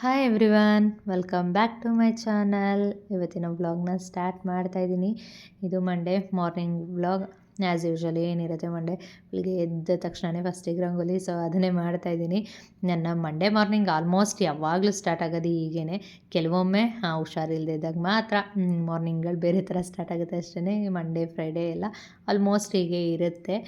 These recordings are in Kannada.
Hi everyone welcome back to my channel ಇವತ್ತಿನ ವ್ಲಾಗ್ನ ಸ್ಟಾರ್ಟ್ ಮಾಡ್ತಾ ಇದ್ದೀನಿ. ಇದು Monday morning vlog as usually ಏನಿರುತ್ತೆ ಮಂಡೇ ಬೆಳಿಗ್ಗೆ ಎದ್ದ ತಕ್ಷಣವೇ ಫಸ್ಟಿಗೆ ರಂಗೋಲಿ ಸೊ ಅದನ್ನೇ ಮಾಡ್ತಾ ಇದ್ದೀನಿ. ನನ್ನ ಮಂಡೇ ಮಾರ್ನಿಂಗ್ ಆಲ್ಮೋಸ್ಟ್ ಯಾವಾಗಲೂ ಸ್ಟಾರ್ಟ್ ಆಗೋದು ಈಗೇನೆ. ಕೆಲವೊಮ್ಮೆ ಹುಷಾರಿಲ್ಲದೆ ಇದ್ದಾಗ ಮಾತ್ರ ಮಾರ್ನಿಂಗ್ಗಳು ಬೇರೆ ಥರ ಸ್ಟಾರ್ಟ್ ಆಗುತ್ತೆ ಅಷ್ಟೇ ಮಂಡೇ ಫ್ರೈಡೇ ಎಲ್ಲ ಆಲ್ಮೋಸ್ಟ್ ಹೀಗೆ ಇರುತ್ತೆ.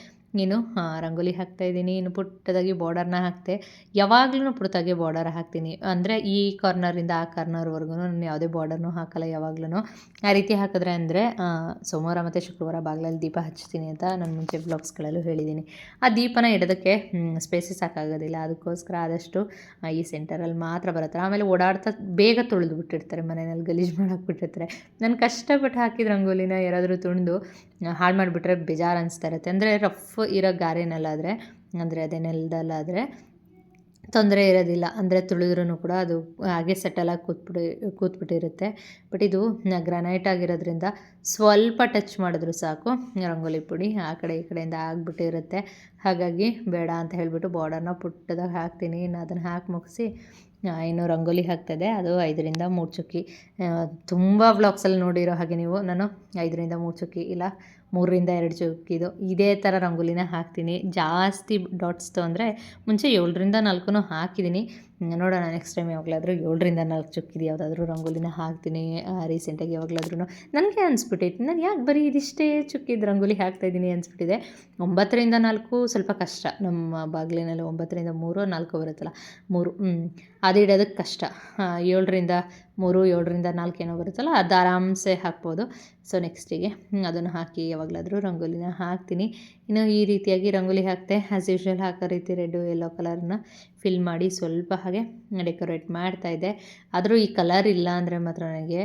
ಇನ್ನು ರಂಗೋಲಿ ಹಾಕ್ತಾಯಿದ್ದೀನಿ ಇನ್ನು ಪುಟ್ಟದಾಗಿ ಬಾರ್ಡರ್ನ ಹಾಕ್ತೆ. ಯಾವಾಗಲೂ ಪುಟ್ಟದಾಗಿ ಬಾರ್ಡರ್ ಹಾಕ್ತೀನಿ. ಅಂದರೆ ಈ ಕಾರ್ನರಿಂದ ಆ ಕಾರ್ನರ್ವರೆಗೂ ನಾನು ಯಾವುದೇ ಬಾರ್ಡರ್ನೂ ಹಾಕಲ್ಲ ಯಾವಾಗ್ಲೂ ಆ ರೀತಿ ಹಾಕಿದ್ರೆ ಅಂದರೆ ಸೋಮವಾರ ಮತ್ತು ಶುಕ್ರವಾರ ಬಾಗಿಲಲ್ಲಿ ದೀಪ ಹಚ್ತೀನಿ ಅಂತ ನಾನು ಮುಂಚೆ ಬ್ಲಾಗ್ಸ್ಗಳಲ್ಲೂ ಹೇಳಿದ್ದೀನಿ. ಆ ದೀಪನ ಇಡೋದಕ್ಕೆ ಸ್ಪೇಸಸ್ ಸಾಕಾಗೋದಿಲ್ಲ ಅದಕ್ಕೋಸ್ಕರ ಆದಷ್ಟು ಈ ಸೆಂಟರಲ್ಲಿ ಮಾತ್ರ ಬರುತ್ತೆ. ಆಮೇಲೆ ಓಡಾಡ್ತಾ ಬೇಗ ತುಳಿದು ಬಿಟ್ಟಿರ್ತಾರೆ. ಮನೆಯಲ್ಲಿ ಗಲೀಜು ಮಾಡಾಕ್ಬಿಟ್ಟಿರ್ತಾರೆ ನಾನು ಕಷ್ಟಪಟ್ಟು ಹಾಕಿದ ರಂಗೋಲಿನ ಯಾರಾದರೂ ತುಂಡು ಹಾಳು ಮಾಡಿಬಿಟ್ರೆ ಬೇಜಾರು ಅನಿಸ್ತಾ ಇರುತ್ತೆ. ಅಂದರೆ ರಫ್ ಇರೋ ಗಾರೆನಲ್ಲಾದರೆ, ಅಂದರೆ ಅದೇ ನೆಲದಲ್ಲಾದರೆ ತೊಂದರೆ ಇರೋದಿಲ್ಲ. ಅಂದರೆ ತುಳಿದ್ರೂ ಕೂಡ ಅದು ಹಾಗೆ ಸೆಟಲಾಗಿ ಕೂತ್ಬಿಡಿ, ಕೂತ್ಬಿಟ್ಟಿರುತ್ತೆ. ಬಟ್ ಇದು ಗ್ರಾನೈಟ್ ಆಗಿರೋದ್ರಿಂದ ಸ್ವಲ್ಪ ಟಚ್ ಮಾಡಿದ್ರು ಸಾಕು. ರಂಗೋಲಿ ಪುಡಿ ಆ ಕಡೆ ಈ ಕಡೆಯಿಂದ ಆಗಿಬಿಟ್ಟಿರುತ್ತೆ. ಹಾಗಾಗಿ ಬೇಡ ಅಂತ ಹೇಳಿಬಿಟ್ಟು ಬಾರ್ಡರ್ನ ಪುಟ್ಟದಾಗ ಹಾಕ್ತೀನಿ. ಇನ್ನು ಅದನ್ನು ಹಾಕಿ ಮುಗಿಸಿ ಇನ್ನು ರಂಗೋಲಿ ಹಾಕ್ತದೆ ಅದು ಐದರಿಂದ ಮೂರು ಚುಕ್ಕಿ. ತುಂಬ ವ್ಲಾಗ್ಸಲ್ಲಿ ನೋಡಿರೋ ಹಾಗೆ ನೀವು. ನಾನು ಐದರಿಂದ ಮೂರು ಚುಕ್ಕಿ, ಇಲ್ಲ ಮೂರರಿಂದ ಎರಡು ಚೌಕಿದು ಇದೇ. ಥರ ರಂಗೋಲಿನ ಹಾಕ್ತೀನಿ. ಜಾಸ್ತಿ ಡಾಟ್ಸ್ದು ಅಂದರೆ ಮುಂಚೆ ಏಳರಿಂದ ನಾಲ್ಕು ಹಾಕಿದ್ದೀನಿ. ನೋಡೋಣ ನೆಕ್ಸ್ಟ್ ಟೈಮ್ ಯಾವಾಗಲಾದರೂ ಏಳರಿಂದ ನಾಲ್ಕು ಚುಕ್ಕಿದು ಯಾವುದಾದ್ರೂ ರಂಗೋಲಿನ ಹಾಕ್ತೀನಿ ರೀಸೆಂಟಾಗಿ ಯಾವಾಗಲಾದ್ರೂ ನನಗೆ ಅನಿಸ್ಬಿಟ್ಟೈತಿ ನಾನು ಯಾಕೆ ಬರೀ ಇದಿಷ್ಟೇ ಚುಕ್ಕಿದ ರಂಗೋಲಿ ಹಾಕ್ತಾಯಿದ್ದೀನಿ ಅನಿಸ್ಬಿಟ್ಟಿದೆ. ಒಂಬತ್ತರಿಂದ ನಾಲ್ಕು ಸ್ವಲ್ಪ ಕಷ್ಟ, ನಮ್ಮ ಬಾಗಿಲಿನಲ್ಲಿ ಒಂಬತ್ತರಿಂದ ಮೂರು, ನಾಲ್ಕು ಬರುತ್ತಲ್ಲ, ಮೂರು ಅದು ಇಡೋದಕ್ಕೆ ಕಷ್ಟ. ಏಳರಿಂದ ಮೂರು, ಏಳರಿಂದ ನಾಲ್ಕು ಏನೋ ಬರುತ್ತಲ್ಲ, ಅದು ಆರಾಮ್ಸೆ ಹಾಕ್ಬೋದು. ಸೊ ನೆಕ್ಸ್ಟಿಗೆ ಅದನ್ನು ಹಾಕಿ ಯಾವಾಗಲಾದರೂ ರಂಗೋಲಿನ ಹಾಕ್ತೀನಿ. ಇನ್ನು ಈ ರೀತಿಯಾಗಿ ರಂಗೋಲಿ ಹಾಕ್ತೆ ಆ್ಯಸ್ ಯೂಶ್ವಲ್ ಹಾಕೋ ರೀತಿ ರೆಡ್ಡು ಯೆಲ್ಲೋ ಕಲರ್ನ ಫಿಲ್ ಮಾಡಿ ಸ್ವಲ್ಪ ಹಾಗೆ ಡೆಕೋರೇಟ್ ಮಾಡ್ತಾಯಿದ್ದೆ ಆದರೂ ಈ ಕಲರ್ ಇಲ್ಲ ಅಂದರೆ ಮಾತ್ರ ನನಗೆ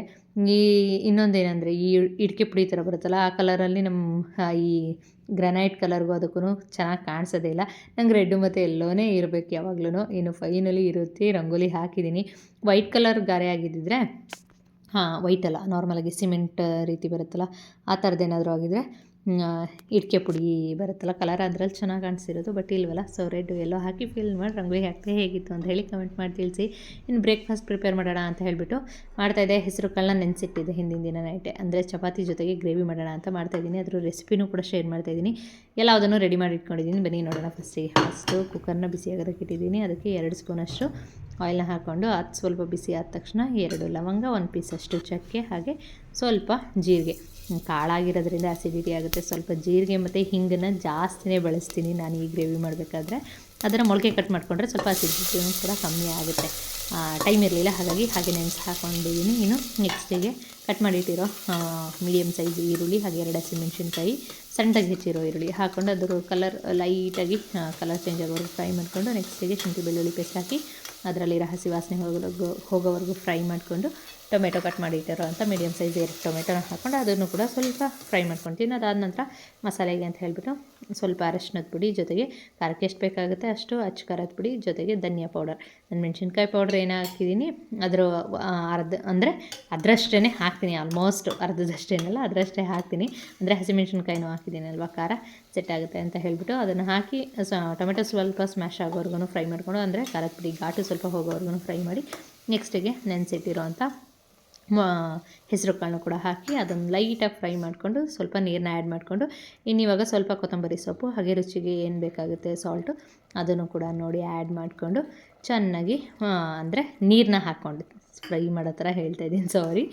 ಈ ಇನ್ನೊಂದೇನೆಂದರೆ ಈ ಇಡ್ಕೆ ಪುಡಿ ಥರ ಬರುತ್ತಲ್ಲ, ಆ ಕಲರಲ್ಲಿ ನಮ್ಮ ಈ ಗ್ರನೈಟ್ ಕಲರ್ಗೂ ಅದಕ್ಕೂ ಚೆನ್ನಾಗಿ ಕಾಣಿಸೋದೇ ಇಲ್ಲ. ನಂಗೆ ರೆಡ್ಡು ಮತ್ತು ಎಲ್ಲೋನೇ ಇರಬೇಕು ಯಾವಾಗ್ಲೂ ಇನ್ನು ಫೈನಲಿ ಇರುತ್ತೆ, ರಂಗೋಲಿ ಹಾಕಿದ್ದೀನಿ. ವೈಟ್ ಕಲರ್ ಗಾರೆ ಆಗಿದ್ದಿದ್ರೆ, ಹಾಂ ವೈಟ್ ಅಲ್ಲ ನಾರ್ಮಲಾಗಿ ಸಿಮೆಂಟ್ ರೀತಿ ಬರುತ್ತಲ್ಲ, ಆ ಥರದ್ದೇನಾದರೂ ಆಗಿದ್ರೆ ಇಡ್ಕೆ ಪುಡಿ ಬರುತ್ತಲ್ಲ ಕಲರ್ ಅದ್ರಲ್ಲಿ ಚೆನ್ನಾಗಿ ಕಾಣಿಸಿರೋದು ಬಟ್ ಇಲ್ವಲ್ಲ ಸೊ ರೆಡ್ ಎಲ್ಲೋ ಹಾಕಿ ಫಿಲ್ ಮಾಡಿ, ರಂಗೋಲಿ ಹಾಕಿದೆ ಹೇಗಿತ್ತು ಅಂತ ಹೇಳಿ ಕಮೆಂಟ್ ಮಾಡಿ ತಿಳಿಸಿ. ಇನ್ನು ಬ್ರೇಕ್ಫಾಸ್ಟ್ ಪ್ರಿಪೇರ್ ಮಾಡೋಣ ಅಂತ ಹೇಳಿಬಿಟ್ಟು ಮಾಡ್ತಾಯಿದ್ದೆ ಹೆಸರು ಕಾಳನ್ನ ನೆನೆಸಿಟ್ಟಿದ್ದೆ ಹಿಂದಿನ ದಿನ ನೈಟೆ ಅಂದರೆ ಚಪಾತಿ ಜೊತೆಗೆ ಗ್ರೇವಿ ಮಾಡೋಣ ಅಂತ ಮಾಡ್ತಾಯಿದ್ದೀನಿ ಅದರ ರೆಸಿಪಿನೂ ಕೂಡ ಶೇರ್ ಮಾಡ್ತಾಯಿದ್ದೀನಿ ಎಲ್ಲದನ್ನು ರೆಡಿ ಮಾಡಿ ಇಟ್ಕೊಂಡಿದ್ದೀನಿ. ಬನ್ನಿ ನೋಡೋಣ ಫಸ್ಟಿಗೆ ಫಸ್ಟು ಕುಕ್ಕರ್ನ ಬಿಸಿ ಆಗೋದಕ್ಕೆ ಇಟ್ಟಿದ್ದೀನಿ. ಅದಕ್ಕೆ ಎರಡು ಸ್ಪೂನಷ್ಟು ಆಯಿಲ್ನ ಹಾಕ್ಕೊಂಡು, ಅದು ಸ್ವಲ್ಪ ಬಿಸಿ ಆದ ತಕ್ಷಣ ಎರಡು ಲವಂಗ ಒಂದು ಪೀಸಷ್ಟು ಚಕ್ಕೆ, ಹಾಗೆ ಸ್ವಲ್ಪ ಜೀರಿಗೆ. ಕಾಳಾಗಿರೋದ್ರಿಂದ ಆ್ಯಸಿಡಿಟಿ ಆಗುತ್ತೆ. ಸ್ವಲ್ಪ ಜೀರಿಗೆ ಮತ್ತು ಹಿಂಗನ್ನು ಜಾಸ್ತಿನೇ ಬಳಸ್ತೀನಿ ನಾನು ಈ ಗ್ರೇವಿ ಮಾಡಬೇಕಾದ್ರೆ. ಅದರ ಮೊಳಕೆ ಕಟ್ ಮಾಡಿಕೊಂಡ್ರೆ ಸ್ವಲ್ಪ ಆ್ಯಸಿಡಿಟಿನೂ ಕೂಡ ಕಮ್ಮಿ ಆಗುತ್ತೆ. ಟೈಮ್ ಇರಲಿಲ್ಲ, ಹಾಗಾಗಿ ಹಾಗೆ ನೆನೆಸಿ ಹಾಕ್ಕೊಂಡಿದ್ದೀನಿ ಇನ್ನು ನೆಕ್ಸ್ಟಿಗೆ ಕಟ್ ಮಾಡಿಟ್ಟಿರೋ ಮೀಡಿಯಮ್ ಸೈಜ್ ಈರುಳ್ಳಿ, ಹಾಗೆ ಎರಡು ಹಸಿಮೆಣ್ಸಿನ್ಕಾಯಿ ಸಣ್ಣದಾಗಿ ಹೆಚ್ಚಿರೋ ಈರುಳ್ಳಿ ಹಾಕ್ಕೊಂಡು ಅದರ ಕಲರ್ ಲೈಟಾಗಿ ಕಲರ್ ಚೇಂಜ್ ಆಗೋವರೆಗೂ ಫ್ರೈ ಮಾಡಿಕೊಂಡು ನೆಕ್ಸ್ಟಿಗೆ ಶುಂಠಿ ಬೆಳ್ಳುಳ್ಳಿ ಪೇಸ್ಟ್ ಹಾಕಿ, ಅದರಲ್ಲಿರೋ ಹಸಿ ವಾಸನೆ ಹೋಗೋವರೆಗೂ ಹೋಗೋವರೆಗೂ ಫ್ರೈ ಮಾಡಿಕೊಂಡು ಟೊಮೆಟೊ ಕಟ್ ಮಾಡಿ ಇಟ್ಟಿರೋ ಅಂತ ಮೀಡಿಯಮ್ ಸೈಜ್ ಎರಡು ಟೊಮೆಟೊನ ಹಾಕ್ಕೊಂಡು ಅದನ್ನು ಕೂಡ ಸ್ವಲ್ಪ ಫ್ರೈ ಮಾಡ್ಕೊತೀನಿ ಅದಾದ ನಂತರ ಮಸಾಲೆಗೆ ಅಂತ ಹೇಳಿಬಿಟ್ಟು ಸ್ವಲ್ಪ ಅರಶಿನದ ಪುಡಿ ಜೊತೆಗೆ ಖಾರಕ್ಕೆ ಎಷ್ಟು ಬೇಕಾಗುತ್ತೆ ಅಷ್ಟು ಅಚ್ಚ ಖಾರದ ಪುಡಿ ಜೊತೆಗೆ ಧನಿಯಾ ಪೌಡರ್ ನಾನು ಮೆಣಸಿನ್ಕಾಯಿ ಪೌಡರ್ ಏನು ಹಾಕಿದ್ದೀನಿ? ಅದರ ಅರ್ಧ, ಅಂದರೆ ಅದರಷ್ಟೇ ಹಾಕ್ತೀನಿ. ಆಲ್ಮೋಸ್ಟ್ ಅರ್ಧದಷ್ಟೇನಲ್ಲ, ಅದರಷ್ಟೇ ಹಾಕ್ತೀನಿ. ಅಂದರೆ ಹಸಿಮೆಣ್ಸಿನ್ಕಾಯಿನೂ ಹಾಕಿದ್ದೀನಿ ಅಲ್ವಾ? ಖಾರ ಸೆಟ್ ಆಗುತ್ತೆ ಅಂತ ಹೇಳಿಬಿಟ್ಟು ಅದನ್ನು ಹಾಕಿ ಟೊಮೆಟೊ ಸ್ವಲ್ಪ ಸ್ಮ್ಯಾಶ್ ಆಗೋವರೆಗೂ ಫ್ರೈ ಮಾಡಿಕೊಂಡು, ಅಂದರೆ ಖಾರದ ಪುಡಿ ಘಾಟು ಸ್ವಲ್ಪ ಹೋಗೋವರೆಗೂ ಫ್ರೈ ಮಾಡಿ ನೆಕ್ಸ್ಟಿಗೆ ನೆನೆಸಿಟ್ಟಿರೋ ಅಂಥ ಹೆಸರು ಕಾಳು ಕೂಡ ಹಾಕಿ ಅದನ್ನು ಲೈಟಾಗಿ ಫ್ರೈ ಮಾಡಿಕೊಂಡು ಸ್ವಲ್ಪ ನೀರನ್ನ ಆ್ಯಡ್ ಮಾಡಿಕೊಂಡು, ಇನ್ನು ಇವಾಗ ಸ್ವಲ್ಪ ಕೊತ್ತಂಬರಿ ಸೊಪ್ಪು, ಹಾಗೆ ರುಚಿಗೆ ಏನು ಬೇಕಾಗುತ್ತೆ ಸಾಲ್ಟು, ಅದನ್ನು ಕೂಡ ನೋಡಿ ಆ್ಯಡ್ ಮಾಡಿಕೊಂಡು ಚೆನ್ನಾಗಿ ಅಂದರೆ ನೀರನ್ನ ಹಾಕ್ಕೊಂಡು. ಫ್ರೈ ಮಾಡೋ ಥರ ಹೇಳ್ತಾ ಇದ್ದೀನಿ ಸಾರಿ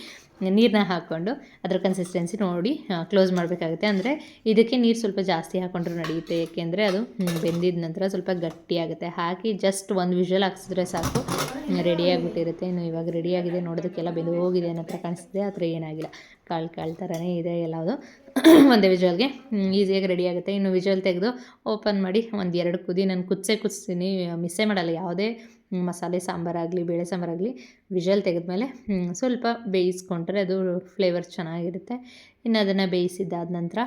ನೀರನ್ನ ಹಾಕ್ಕೊಂಡು ಅದರ ಕನ್ಸಿಸ್ಟೆನ್ಸಿ ನೋಡಿ ಕ್ಲೋಸ್ ಮಾಡಬೇಕಾಗುತ್ತೆ. ಅಂದರೆ ಇದಕ್ಕೆ ನೀರು ಸ್ವಲ್ಪ ಜಾಸ್ತಿ ಹಾಕ್ಕೊಂಡ್ರೆ ನಡೆಯುತ್ತೆ ಏಕೆಂದರೆ ಅದು ಬೆಂದಿದ ನಂತರ ಸ್ವಲ್ಪ ಗಟ್ಟಿಯಾಗುತ್ತೆ. ಹಾಕಿ ಜಸ್ಟ್ ಒಂದು ವಿಷಲ್ ಹಾಕ್ಸಿದ್ರೆ ಸಾಕು. ರೆಡಿಯಾಗಿಬಿಟ್ಟಿರುತ್ತೆ ಇನ್ನು ಇವಾಗ ರೆಡಿಯಾಗಿದೆ ನೋಡೋದಕ್ಕೆಲ್ಲ ಬೆಂದು ಹೋಗಿದೆ ಅನ್ನೋ ಥರ ಕಾಣಿಸ್ತಿದೆ. ಆ ಥರ ಏನಾಗಿಲ್ಲ. ಕಾಳು ಕಾಳು ಥರನೇ ಇದೆ ಎಲ್ಲವುದು. ಒಂದೇ ವಿಜುವಲ್ಗೆ ಈಸಿಯಾಗಿ ರೆಡಿ ಆಗುತ್ತೆ. ಇನ್ನು ವಿಜುವಲ್ ತೆಗೆದು ಓಪನ್ ಮಾಡಿ ಒಂದು ಎರಡು ಕುದಿ, ನಾನು ಕುದಿಸೇ, ಕುದಿಸ್ತೀನಿ. ಮಿಸ್ಸೇ ಮಾಡಲ್ಲ. ಯಾವುದೇ ಮಸಾಲೆ ಸಾಂಬಾರಾಗಲಿ ಬೇಳೆ ಸಾಂಬಾರಾಗಲಿ ವಿಜಲ್ ತೆಗೆದ್ಮೇಲೆ ಸ್ವಲ್ಪ ಬೇಯಿಸ್ಕೊಂಡ್ರೆ ಅದು ಫ್ಲೇವರ್ ಚೆನ್ನಾಗಿರುತ್ತೆ. ಇನ್ನು ಅದನ್ನು ಬೇಯಿಸಿದ್ದಾದ ನಂತರ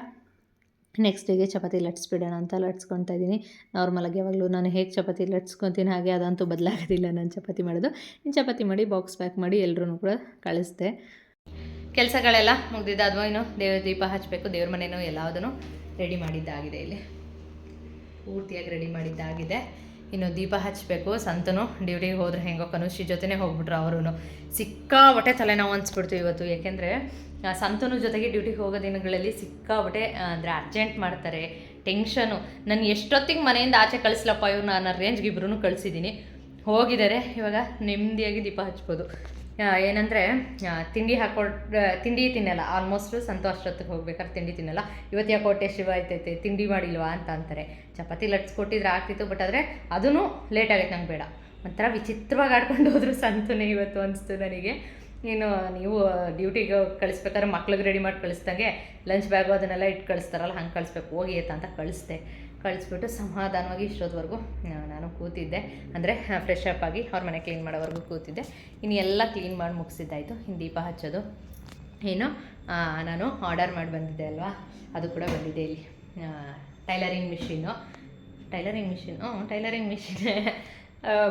ನೆಕ್ಸ್ಟಿಗೆ ಚಪಾತಿ ಲಟ್ಸ್ಬಿಡೋಣ ಅಂತ ಲಟ್ಸ್ಕೊತಾ ಇದ್ದೀನಿ. ನಾರ್ಮಲಾಗಿ ಯಾವಾಗಲೂ ನಾನು ಹೇಗೆ ಚಪಾತಿ ಲಟ್ಸ್ಕೊತೀನಿ ಹಾಗೆ ಅದಂತೂ ಬದಲಾಗೋದಿಲ್ಲ ನಾನು ಚಪಾತಿ ಮಾಡೋದು. ಇನ್ನು ಚಪಾತಿ ಮಾಡಿ ಬಾಕ್ಸ್ ಪ್ಯಾಕ್ ಮಾಡಿ ಎಲ್ಲರೂ ಕೂಡ ಕಳಿಸ್ದೆ. ಕೆಲಸಗಳೆಲ್ಲ ಮುಗ್ದಿದ್ದಾದ್ವ ಇನ್ನು? ದೇವ್ರ ದೀಪ ಹಚ್ಚಬೇಕು ದೇವ್ರ ಮನೆಯೂ ಎಲ್ಲದನ್ನು ರೆಡಿ ಮಾಡಿದ್ದಾಗಿದೆ ಇಲ್ಲಿ. ಪೂರ್ತಿಯಾಗಿ ರೆಡಿ ಮಾಡಿದ್ದಾಗಿದೆ. ಇನ್ನು ದೀಪ ಹಚ್ಚಬೇಕು ಸಂತನು ಡ್ಯೂಟಿಗೆ ಹೋದ್ರೆ ಹೆಂಗೋ ಕನುಷಿ ಜೊತೆನೇ ಹೋಗ್ಬಿಟ್ರು ಅವರು ಸಿಕ್ಕಾಬಟ್ಟೆ ತಲೆನೋವು ಅನ್ಸ್ಬಿಡ್ತು ಇವತ್ತು. ಏಕೆಂದರೆ ಸಂತನು ಜೊತೆಗೆ ಡ್ಯೂಟಿಗೆ ಹೋಗೋ ದಿನಗಳಲ್ಲಿ ಸಿಕ್ಕಾಬಟ್ಟೆ ಅಂದರೆ ಅರ್ಜೆಂಟ್ ಮಾಡ್ತಾರೆ. ಟೆನ್ಷನು ನಾನು ಎಷ್ಟೊತ್ತಿಗೆ ಮನೆಯಿಂದ ಆಚೆ ಕಳಿಸ್ಲಪ್ಪ ಇವ್ರು ನಾನು ರೇಂಜ್ಗೆ ಇಬ್ಬರೂ ಕಳಿಸಿದ್ದೀನಿ ಹೋಗಿದ್ದಾರೆ ಇವಾಗ ನೆಮ್ಮದಿಯಾಗಿ ದೀಪ ಹಚ್ಬೋದು. ಏನಂದರೆ ತಿಂಡಿ ಹಾಕೊಟ್ಟು ತಿಂಡಿ ತಿನ್ನಲ್ಲ. ಆಲ್ಮೋಸ್ಟು ಸಂತೋಷತ್ತಕ್ಕೆ ಹೋಗ್ಬೇಕಾದ್ರೆ ತಿಂಡಿ ತಿನ್ನಲ್ಲ. ಇವತ್ತು ಯಾಕೆ ಹೊಟ್ಟೆ ಶಿವ ಐತೈತೆ ತಿಂಡಿ ಮಾಡಿಲ್ವಾ? ಅಂತ ಅಂತಾರೆ. ಚಪಾತಿ ಲಟ್ಸ್ಕೊಟ್ಟಿದ್ರೆ ಆಗ್ತಿತ್ತು ಬಟ್ ಆದರೆ ಅದೂ ಲೇಟ್ ಆಗೈತೆ, ನಂಗೆ ಬೇಡ. ಒಂಥರ ವಿಚಿತ್ರವಾಗಿ ಆಡ್ಕೊಂಡು ಹೋದ್ರು ಸಂತನೇ ಇವತ್ತು ಅನಿಸ್ತು ನನಗೆ. ಇನ್ನು ನೀವು ಡ್ಯೂಟಿಗೆ ಕಳಿಸ್ಬೇಕಾದ್ರೆ ಮಕ್ಳಿಗೆ ರೆಡಿ ಮಾಡಿ ಕಳಿಸ್ದಂಗೆ ಲಂಚ್ ಬ್ಯಾಗು ಅದನ್ನೆಲ್ಲ ಇಟ್ಟು ಕಳಿಸ್ತಾರಲ್ಲ, ಹಂಗೆ ಕಳಿಸ್ಬೇಕು. ಹೋಗಿ ಅಂತ ಕಳಿಸ್ದೆ. ಕಳಿಸ್ಬಿಟ್ಟು ಸಮಾಧಾನವಾಗಿ ಇಷ್ಟೊತ್ತವರೆಗೂ ನಾನು ಕೂತಿದ್ದೆ. ಅಂದರೆ ಫ್ರೆಶ್ ಅಪ್ ಆಗಿ ಅವ್ರ ಮನೆ ಕ್ಲೀನ್ ಮಾಡೋವರೆಗೂ ಕೂತಿದ್ದೆ. ಇನ್ನು ಎಲ್ಲ ಕ್ಲೀನ್ ಮಾಡಿ ಮುಗಿಸಿದ್ದಾಯಿತು. ಇನ್ನು ದೀಪ ಹಚ್ಚೋದು. ಏನು ನಾನು ಆರ್ಡರ್ ಮಾಡಿ ಬಂದಿದ್ದೆ ಅಲ್ವಾ? ಅದು ಕೂಡ ಬಂದಿದೆ ಇಲ್ಲಿ. ಟೈಲರಿಂಗ್ ಮಿಷಿನು ಟೈಲರಿಂಗ್ ಮಿಷಿನ್ ಹ್ಞೂ ಟೈಲರಿಂಗ್ ಮಿಷಿನ್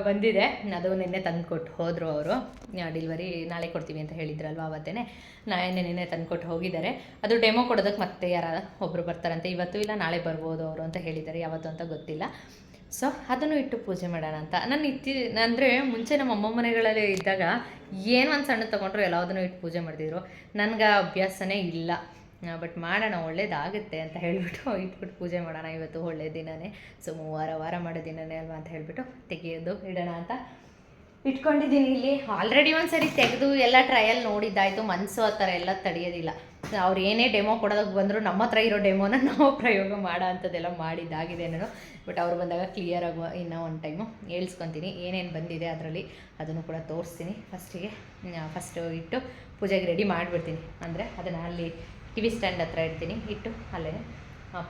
ಬಂದಿದೆ. ಅದು ನಿನ್ನೆ ತಂದು ಕೊಟ್ಟು ಹೋದರು ಅವರು. ಡಿಲ್ವರಿ ನಾಳೆ ಕೊಡ್ತೀವಿ ಅಂತ ಹೇಳಿದ್ರಲ್ವ ಅವತ್ತೇ ನಾಳೆ ನಿನ್ನೆ ತಂದು ಕೊಟ್ಟು ಹೋಗಿದ್ದಾರೆ. ಅದು ಡೆಮೋ ಕೊಡೋದಕ್ಕೆ ಮತ್ತೆ ಯಾರ ಒಬ್ಬರು ಬರ್ತಾರಂತೆ. ಇವತ್ತು ಇಲ್ಲ, ನಾಳೆ ಬರ್ಬೋದು ಅವರು ಅಂತ ಹೇಳಿದ್ದಾರೆ. ಯಾವತ್ತು ಅಂತ ಗೊತ್ತಿಲ್ಲ. ಸೊ ಅದನ್ನು ಇಟ್ಟು ಪೂಜೆ ಮಾಡೋಣ ಅಂತ. ನಾನು ಇತ್ತಿ, ಅಂದರೆ ಮುಂಚೆ ನಮ್ಮ ಅಮ್ಮ ಮನೆಗಳಲ್ಲಿ ಇದ್ದಾಗ ಏನು ಒಂದು ಸಣ್ಣ ತೊಗೊಂಡ್ರು ಎಲ್ಲದನ್ನು ಇಟ್ಟು ಪೂಜೆ ಮಾಡ್ತಿದ್ರು. ನನಗೆ ಅಭ್ಯಾಸನೇ ಇಲ್ಲ. ಬಟ್ ಮಾಡೋಣ, ಒಳ್ಳೇದಾಗುತ್ತೆ ಅಂತ ಹೇಳಿಬಿಟ್ಟು ಇಟ್ಬಿಟ್ಟು ಪೂಜೆ ಮಾಡೋಣ ಇವತ್ತು ಒಳ್ಳೆ ದಿನನೇ. ಸೊ ವಾರ ವಾರ ಮಾಡೋ ದಿನನೇ ಅಲ್ವಾ ಅಂತ ಹೇಳಿಬಿಟ್ಟು ತೆಗೆಯೋದು ಇಡೋಣ ಅಂತ ಇಟ್ಕೊಂಡಿದ್ದೀನಿ ಇಲ್ಲಿ. ಆಲ್ರೆಡಿ ಒಂದು ಸರಿ ತೆಗೆದು ಎಲ್ಲ ಟ್ರಯಲ್ ನೋಡಿದ್ದಾಯಿತು. ಮನಸ್ಸು ಆ ಥರ ಎಲ್ಲ ತಡೆಯೋದಿಲ್ಲ. ಅವ್ರು ಏನೇ ಡೆಮೋ ಕೊಡೋದಕ್ಕೆ ಬಂದರೂ ನಮ್ಮ ಹತ್ರ ಇರೋ ಡೆಮೋನ ನಾವು ಪ್ರಯೋಗ ಮಾಡೋ ಅಂಥದ್ದೆಲ್ಲ ಮಾಡಿದ್ದಾಗಿದೆ ನಾನು. ಬಟ್ ಅವ್ರು ಬಂದಾಗ ಕ್ಲಿಯರ್ ಆಗುವ ಇನ್ನೂ ಒಂದು ಟೈಮು ಹೇಳ್ಸ್ಕೊತೀನಿ. ಏನೇನು ಬಂದಿದೆ ಅದರಲ್ಲಿ ಅದನ್ನು ಕೂಡ ತೋರಿಸ್ತೀನಿ. ಫಸ್ಟಿಗೆ ಫಸ್ಟು ಇಟ್ಟು ಪೂಜೆಗೆ ರೆಡಿ ಮಾಡಿಬಿಡ್ತೀನಿ. ಅಂದರೆ ಅದನ್ನು ಅಲ್ಲಿ ಟಿ ವಿ ಸ್ಟ್ಯಾಂಡ್ ಹತ್ರ ಇಡ್ತೀನಿ, ಇಟ್ಟು ಅಲ್ಲೇ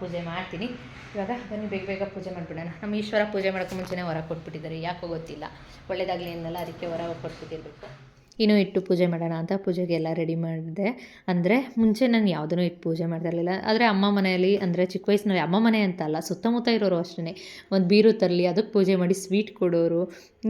ಪೂಜೆ ಮಾಡ್ತೀನಿ. ಇವಾಗ ಬನ್ನಿ, ಬೇಗ ಬೇಗ ಪೂಜೆ ಮಾಡಿಬಿಡೋಣ. ನಮ್ಮ ಈಶ್ವರ ಪೂಜೆ ಮಾಡೋಕ್ಕೆ ಮುಂಚೆನೇ ಹೊರ ಕೊಟ್ಬಿಟ್ಟಿದ್ದಾರೆ, ಯಾಕೋ ಗೊತ್ತಿಲ್ಲ. ಒಳ್ಳೇದಾಗಲಿ ಅನ್ನಲ್ಲ, ಅದಕ್ಕೆ ಹೊರ ಕೊಟ್ಬಿಟ್ಟಿರ್ಬೇಕು. ಇನ್ನು ಇಟ್ಟು ಪೂಜೆ ಮಾಡೋಣ ಅಂತ ಪೂಜೆಗೆ ಎಲ್ಲ ರೆಡಿ ಮಾಡಿದೆ. ಅಂದರೆ ಮುಂಚೆ ನಾನು ಯಾವುದನ್ನು ಇಟ್ಟು ಪೂಜೆ ಮಾಡ್ತಾ ಇರಲಿಲ್ಲ. ಆದರೆ ಅಮ್ಮ ಮನೆಯಲ್ಲಿ, ಅಂದರೆ ಚಿಕ್ಕ ವಯಸ್ಸಿನಲ್ಲಿ ಅಮ್ಮ ಮನೆ ಅಂತ ಅಲ್ಲ, ಸುತ್ತಮುತ್ತ ಇರೋರು ಅಷ್ಟೇ ಒಂದು ಬೀರು ತರಲಿ ಅದಕ್ಕೆ ಪೂಜೆ ಮಾಡಿ ಸ್ವೀಟ್ ಕೊಡೋರು.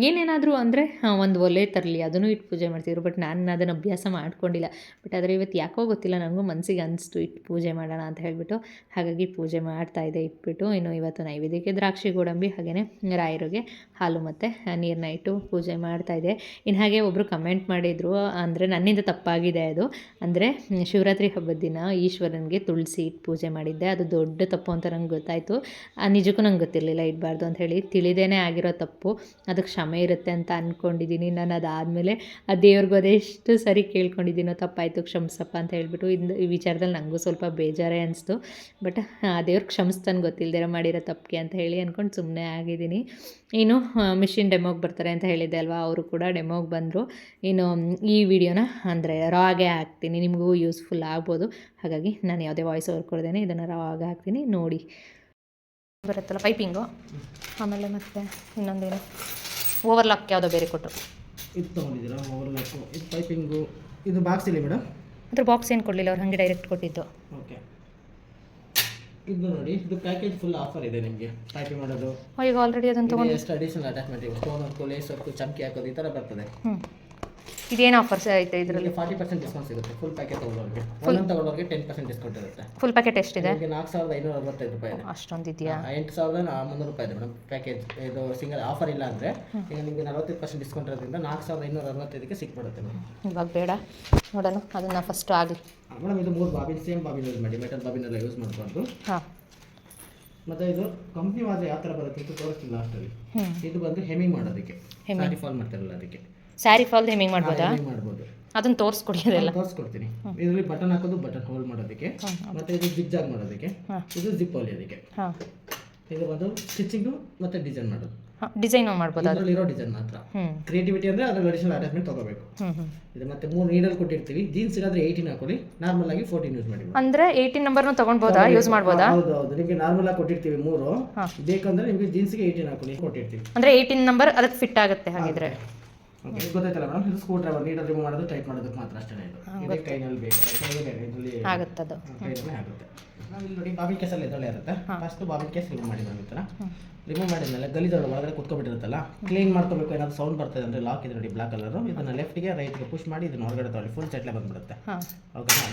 ಏನೇನಾದರೂ ಅಂದರೆ ಒಂದು ಒಲೆ ತರಲಿ, ಅದನ್ನು ಇಟ್ಟು ಪೂಜೆ ಮಾಡ್ತಿದ್ರು. ಬಟ್ ನಾನು ಅದನ್ನು ಅಭ್ಯಾಸ ಮಾಡ್ಕೊಂಡಿಲ್ಲ. ಬಟ್ ಆದರೆ ಇವತ್ತು ಯಾಕೋ ಗೊತ್ತಿಲ್ಲ, ನನಗೂ ಮನಸ್ಸಿಗೆ ಅನಿಸ್ತು ಇಟ್ಟು ಪೂಜೆ ಮಾಡೋಣ ಅಂತ ಹೇಳಿಬಿಟ್ಟು. ಹಾಗಾಗಿ ಪೂಜೆ ಮಾಡ್ತಾ ಇದೆ ಇಟ್ಬಿಟ್ಟು. ಇನ್ನು ಇವತ್ತು ನೈವೇದ್ಯಕ್ಕೆ ದ್ರಾಕ್ಷಿ, ಗೋಡಂಬಿ ಹಾಗೆಯೇ ರಾಯರಿಗೆ ಹಾಲು ಮತ್ತು ನೀರನ್ನ ಇಟ್ಟು ಪೂಜೆ ಮಾಡ್ತಾ ಇದೆ. ಇನ್ನು ಹಾಗೆ ಒಬ್ಬರು ಕಮೆಂಟ್ ಮಾಡಿದರು. ಅಂದರೆ ನನ್ನಿಂದ ತಪ್ಪಾಗಿದೆ ಅದು. ಅಂದರೆ ಶಿವರಾತ್ರಿ ಹಬ್ಬದ ದಿನ ಈಶ್ವರನಿಗೆ ತುಳಸಿ ಇಟ್ಟು ಪೂಜೆ ಮಾಡಿದ್ದೆ. ಅದು ದೊಡ್ಡ ತಪ್ಪು ಅಂತ ನಂಗೆ ಗೊತ್ತಾಯಿತು. ನಿಜಕ್ಕೂ ನಂಗೆ ಗೊತ್ತಿರಲಿಲ್ಲ ಇಡಬಾರ್ದು ಅಂತ ಹೇಳಿ. ತಿಳಿದೇನೆ ಆಗಿರೋ ತಪ್ಪು. ಅದಕ್ಕೆ ಕ್ಷಮೆ ಇರುತ್ತೆ ಅಂತ ಅಂದ್ಕೊಂಡಿದ್ದೀನಿ ನಾನು ಅದಾದಮೇಲೆ ಆ ದೇವ್ರಿಗೂ ಅದೆಷ್ಟು ಸರಿ ಕೇಳ್ಕೊಂಡಿದ್ದೀನೋ ತಪ್ಪಾಯಿತು, ಕ್ಷಮಿಸಪ್ಪ ಅಂತ ಹೇಳಿಬಿಟ್ಟು ಇಂದು ಈ ವಿಚಾರದಲ್ಲಿ ನನಗೂ ಸ್ವಲ್ಪ ಬೇಜಾರೇ ಅನಿಸ್ತು. ಬಟ್ ಆ ದೇವ್ರು ಕ್ಷಮಿಸ್ತಾನೆ ಗೊತ್ತಿಲ್ಲದೆ ಮಾಡಿರೋ ತಪ್ಪಿಗೆ ಅಂತ ಹೇಳಿ ಅಂದ್ಕೊಂಡು ಸುಮ್ಮನೆ ಆಗಿದ್ದೀನಿ. ಇನ್ನು ಮಿಷಿನ್ ಡೆಮೋಗೆ ಬರ್ತಾರೆ ಅಂತ ಹೇಳಿದ್ದೆ ಅಲ್ವಾ? ಅವರು ಕೂಡ ಡೆಮೋಗೆ ಬಂದರು. ಏನು ಈ ವಿಡಿಯೋನ ಅಂದರೆ ರಾಗೆ ಹಾಕ್ತೀನಿ. ನಿಮಗೂ ಯೂಸ್ಫುಲ್ ಆಗ್ಬೋದು. ಹಾಗಾಗಿ ನಾನು ಯಾವುದೇ ವಾಯ್ಸ್ ಓವರ್ ಕೊಡ್ದೇನೆ ಇದನ್ನು ರಾಗೆ ಹಾಕ್ತೀನಿ. ನೋಡಿ. ಬರುತ್ತಲ್ಲ ಪೈಪಿಂಗು ಆಮೇಲೆ ಮತ್ತೆ ಇನ್ನೊಂದೇನು? ಓವರ್ಲಾಕ್ ಯಾವುದೋ ಬೇರೆ ಕೊಟ್ಟರು ಇದು ತೊಗೊಂಡಿದ್ದೀರಾ? ಓವರ್ಲಾಕು ಇದು ಪೈಪಿಂಗು ಇದು ಬಾಕ್ಸ್ ಇಲ್ಲ ಮೇಡಮ್? ಅದ್ರ ಬಾಕ್ಸ್ ಏನು ಕೊಡಲಿಲ್ಲ? ಅವ್ರು ಹಾಗೆ ಡೈರೆಕ್ಟ್ ಕೊಟ್ಟಿದ್ದು. ಓಕೆ ಇದು ನೋಡಿ ಇದು ಪ್ಯಾಕೇಜ್ ಫುಲ್ ಆಫರ್ ಇದೆ ನಿಮಗೆ. ಪ್ಯಾಕಿಂಗ್ ಮಾಡೋದು. ಈಗ ಆಲ್ರೆಡಿ ಅದನ್ನ ತಗೊಂಡು ಎಷ್ಟು ಅಡಿಷನಲ್ ಅಟ್ಯಾಚ್ಮೆಂಟ್ ಇದೆ? ಸ್ಟೋನ್ ವರ್ಕು ಲೇಸ್ ವರ್ಕು ಚಮಕಿ ಹಾಕೋದು ಈ ಥರ ಬರ್ತದೆ. ಇದೇನು ಆಫರ್ಸ್ ಐತೆ ಇದರಲ್ಲಿ? ಫಾರ್ಟಿ ಪರ್ಸೆಂಟ್ ಡಿಸ್ಕೌಂಟ್ ಸಿಗುತ್ತೆ. ಫುಲ್ ಪ್ಯಾಕೇಜ್ ಫುಲ್ ಒಂದೊಂದು ತೊಗೊಳೋರಿಗೆ ಟೆನ್ ಪರ್ಸೆಂಟ್ ಡಿಸ್ಕೌಂಟ್ ಇರುತ್ತೆ. ಫುಲ್ ಪ್ಯಾಕೆಟ್ ಎಷ್ಟಿದೆ? ನಿಮಗೆ ನಾಲ್ಕು ಸಾವಿರದ ಐನೂರ ಅರವತ್ತೈದು ರೂಪಾಯಿ ಇದೆ. ಅಷ್ಟೊಂದು ಇದೆಯಾ ಎಂಟು ಸಾವಿರದ ಮುನ್ನೂರು ರೂಪಾಯಿ ಇದೆ ಮೇಡಮ್ ಪ್ಯಾಕೇಜ್ ಇದು ಸಿಂಗಲ್ ಆಫರ್ ಇಲ್ಲ ಅಂದರೆ ಈಗ ನಿಮಗೆ ನಲವತ್ತೈದು ಪರ್ಸೆಂಟ್ ಡಿಸ್ಕೌಂಟ್ ಇರೋದ್ರಿಂದ ನಾಲ್ಕು ಸಾವಿರದ ಐನೂರ ಅರವತ್ತೈದಕ್ಕೆ ಸಿಕ್ಬಿಡುತ್ತೆ ಮೇಡಮ್. ಇವಾಗ ಬೇಡ. ನೋಡೋಣ ಅದನ್ನು ಫಸ್ಟ್ ಆಗಲಿ ಮೇಡಮ್ ಇದು ಮೂರು ಬಾಬಿನ್ ಸೇಮ್ ಬಾಬಿನ್ ಯೂಸ್ ಮಾಡಿ ಮೆಟಲ್ ಬಾಬಿನ್ ಎಲ್ಲ ಯೂಸ್ ಮಾಡಬಾರ್ದು ಹಾಂ. ಮತ್ತೆ ಇದು ಕಂಪ್ನಿ ವಾಜ್ ಯಾವ ಥರ ಬರುತ್ತೆ ಅಂತ ತೋರಿಸ್ತಿಲ್ಲ ಲಾಸ್ಟಲ್ಲಿ ಇದು ಬಂದು ಹೆಮಿಂಗ್ ಮಾಡೋದಕ್ಕೆ. ಸಾರಿ ಫಾಲ್ ಮಾಡ್ತಾರಲ್ಲ ಅದಕ್ಕೆ. ಸ್ಯಾರಿ ಫಾಲ್ ಹೆಮಿಂಗ್ ಮಾಡ್ಬೋದಾ? ಮಾಡ್ಬೋದು. ಅದನ್ನ ತೋರಿಸ್ಕೊಡಿ ಅದೆಲ್ಲ. ತೋರಿಸ್ಕೊಡ್ತೀನಿ. ಇದರಲ್ಲಿ ಬಟನ್ ಹಾಕೋದು ಬಟನ್ ಹೋಲ್ ಮಾಡೋದಕ್ಕೆ. ಮತ್ತೆ ಇದು ಜಿಗ್ ಜಾಗ್ ಮಾಡೋದಕ್ಕೆ. ಇದು ಜಿಪ್ ಹೊಲಿಯೋದಕ್ಕೆ ಇದು ಬಂದು ಸ್ಟಿಚಿಂಗು ಮತ್ತೆ ಡಿಸೈನ್ ಮಾಡೋದು. ಡಿಸೈನ್ ಮಾಡ್ಬೋದು ಅದು. ಇದರಲ್ಲಿರೋ ಡಿಸೈನ್ ಮಾತ್ರ. ಕ್ರಿಯೇಟಿವಿಟಿ ಅಂದ್ರೆ ಅದ್ರ ಅಡಿಷನಲ್ ಅರೇಂಜ್ಮೆಂಟ್ ತಗೋಬೇಕು. ಇದು ಮತ್ತೆ ಮೂರು ನೀಡಲ್ ಕೊಟ್ಟಿರ್ತೀವಿ. ಜೀನ್ಸ್ ಇಲ್ಲಾಂದ್ರೆ ಏಯ್ಟೀನ್ ಹಾಕೊಳ್ಳಿ. ನಾರ್ಮಲ್ ಆಗಿ ಫೋರ್ಟೀನ್ ಯೂಸ್ ಮಾಡಿ ಅಂದ್ರೆ ಏಯ್ಟೀನ್ ನಂಬರ್ನು ತೊಗೊಳ್ಬೋದಾ ಯೂಸ್ ಮಾಡ್ಬೋದಾ? ಹೌದು ಹೌದು. ನಿಮಗೆ ನಾರ್ಮಲ್ ಆಗಿ ಕೊಟ್ಟಿರ್ತೀವಿ ಮೂರು. ಬೇಕಂದ್ರೆ ನಿಮಗೆ ಜೀನ್ಸ್ಗೆ ಏಯ್ಟೀನ್ ಹಾಕೊಳ್ಳಿ ಕೊಟ್ಟಿರ್ತೀವಿ. ಅಂದ್ರೆ ಏಯ್ಟೀನ್ ನಂಬರ್ ಅದಕ್ಕೆ ಫಿಟ್ ಆಗುತ್ತೆ ಹಾಗಿದ್ರೆ. ಓಕೆ ಗೊತ್ತಾಯ್ತಲ್ಲ ಮೇಡಮ್ ಇದು ಸ್ಕ್ರೂ ಡ್ರೈವರ್ ನೀಟಾಗಿ ರಿಮೂವ್ ಮಾಡೋದು ಟೈಟ್ ಮಾಡೋದಕ್ಕೆ ಮಾತ್ರ ಅಷ್ಟೇ ಇದು. ಇದೇ ಕೈನಲ್ಲಿ ಬೇಕು ಇದರಲ್ಲಿ ಆಗುತ್ತೆ ನಾವು ಇಲ್ಲಿ ನೋಡಿ ಬಾಬಿನ್ ಕೇಸಲ್ಲಿ ಇದರಲ್ಲೇ ಇರುತ್ತೆ. ಫಸ್ಟ್ ಬಾಬಿನ್ ಕೇಸ್ ರಿಮೂವ್ ಮಾಡಿ ನಾವು ಈ ಥರ ರಿಮೂವ್ ಮಾಡಿದ್ಮೇಲೆ ಗಲೀಜೊಳಗೆ ಒಳಗಡೆ ಕುತ್ಕೊಬಿಟ್ಟಿರುತ್ತಲ್ಲ ಕ್ಲೀನ್ ಮಾಡ್ಕೋಬೇಕು ಏನಾದ್ರು ಸೌಂಡ್ ಬರ್ತದೆ ಅಂದರೆ ಲಾಕ್ ಇದೆ ನೋಡಿ ಬ್ಲಾಕ್ ಕಲರು ಇದನ್ನ ಲೆಫ್ಟ್ಗೆ ರೈಟ್ಗೆ ಪುಷ್ ಮಾಡಿ ಇದನ್ನ ಹೊರಗಡೆ ತೊಗೊಳ್ಳಿ ಫುಲ್ ಚಟ್ಲೆ ಬಂದ್ಬಿಡುತ್ತೆ. ಹಾಂ.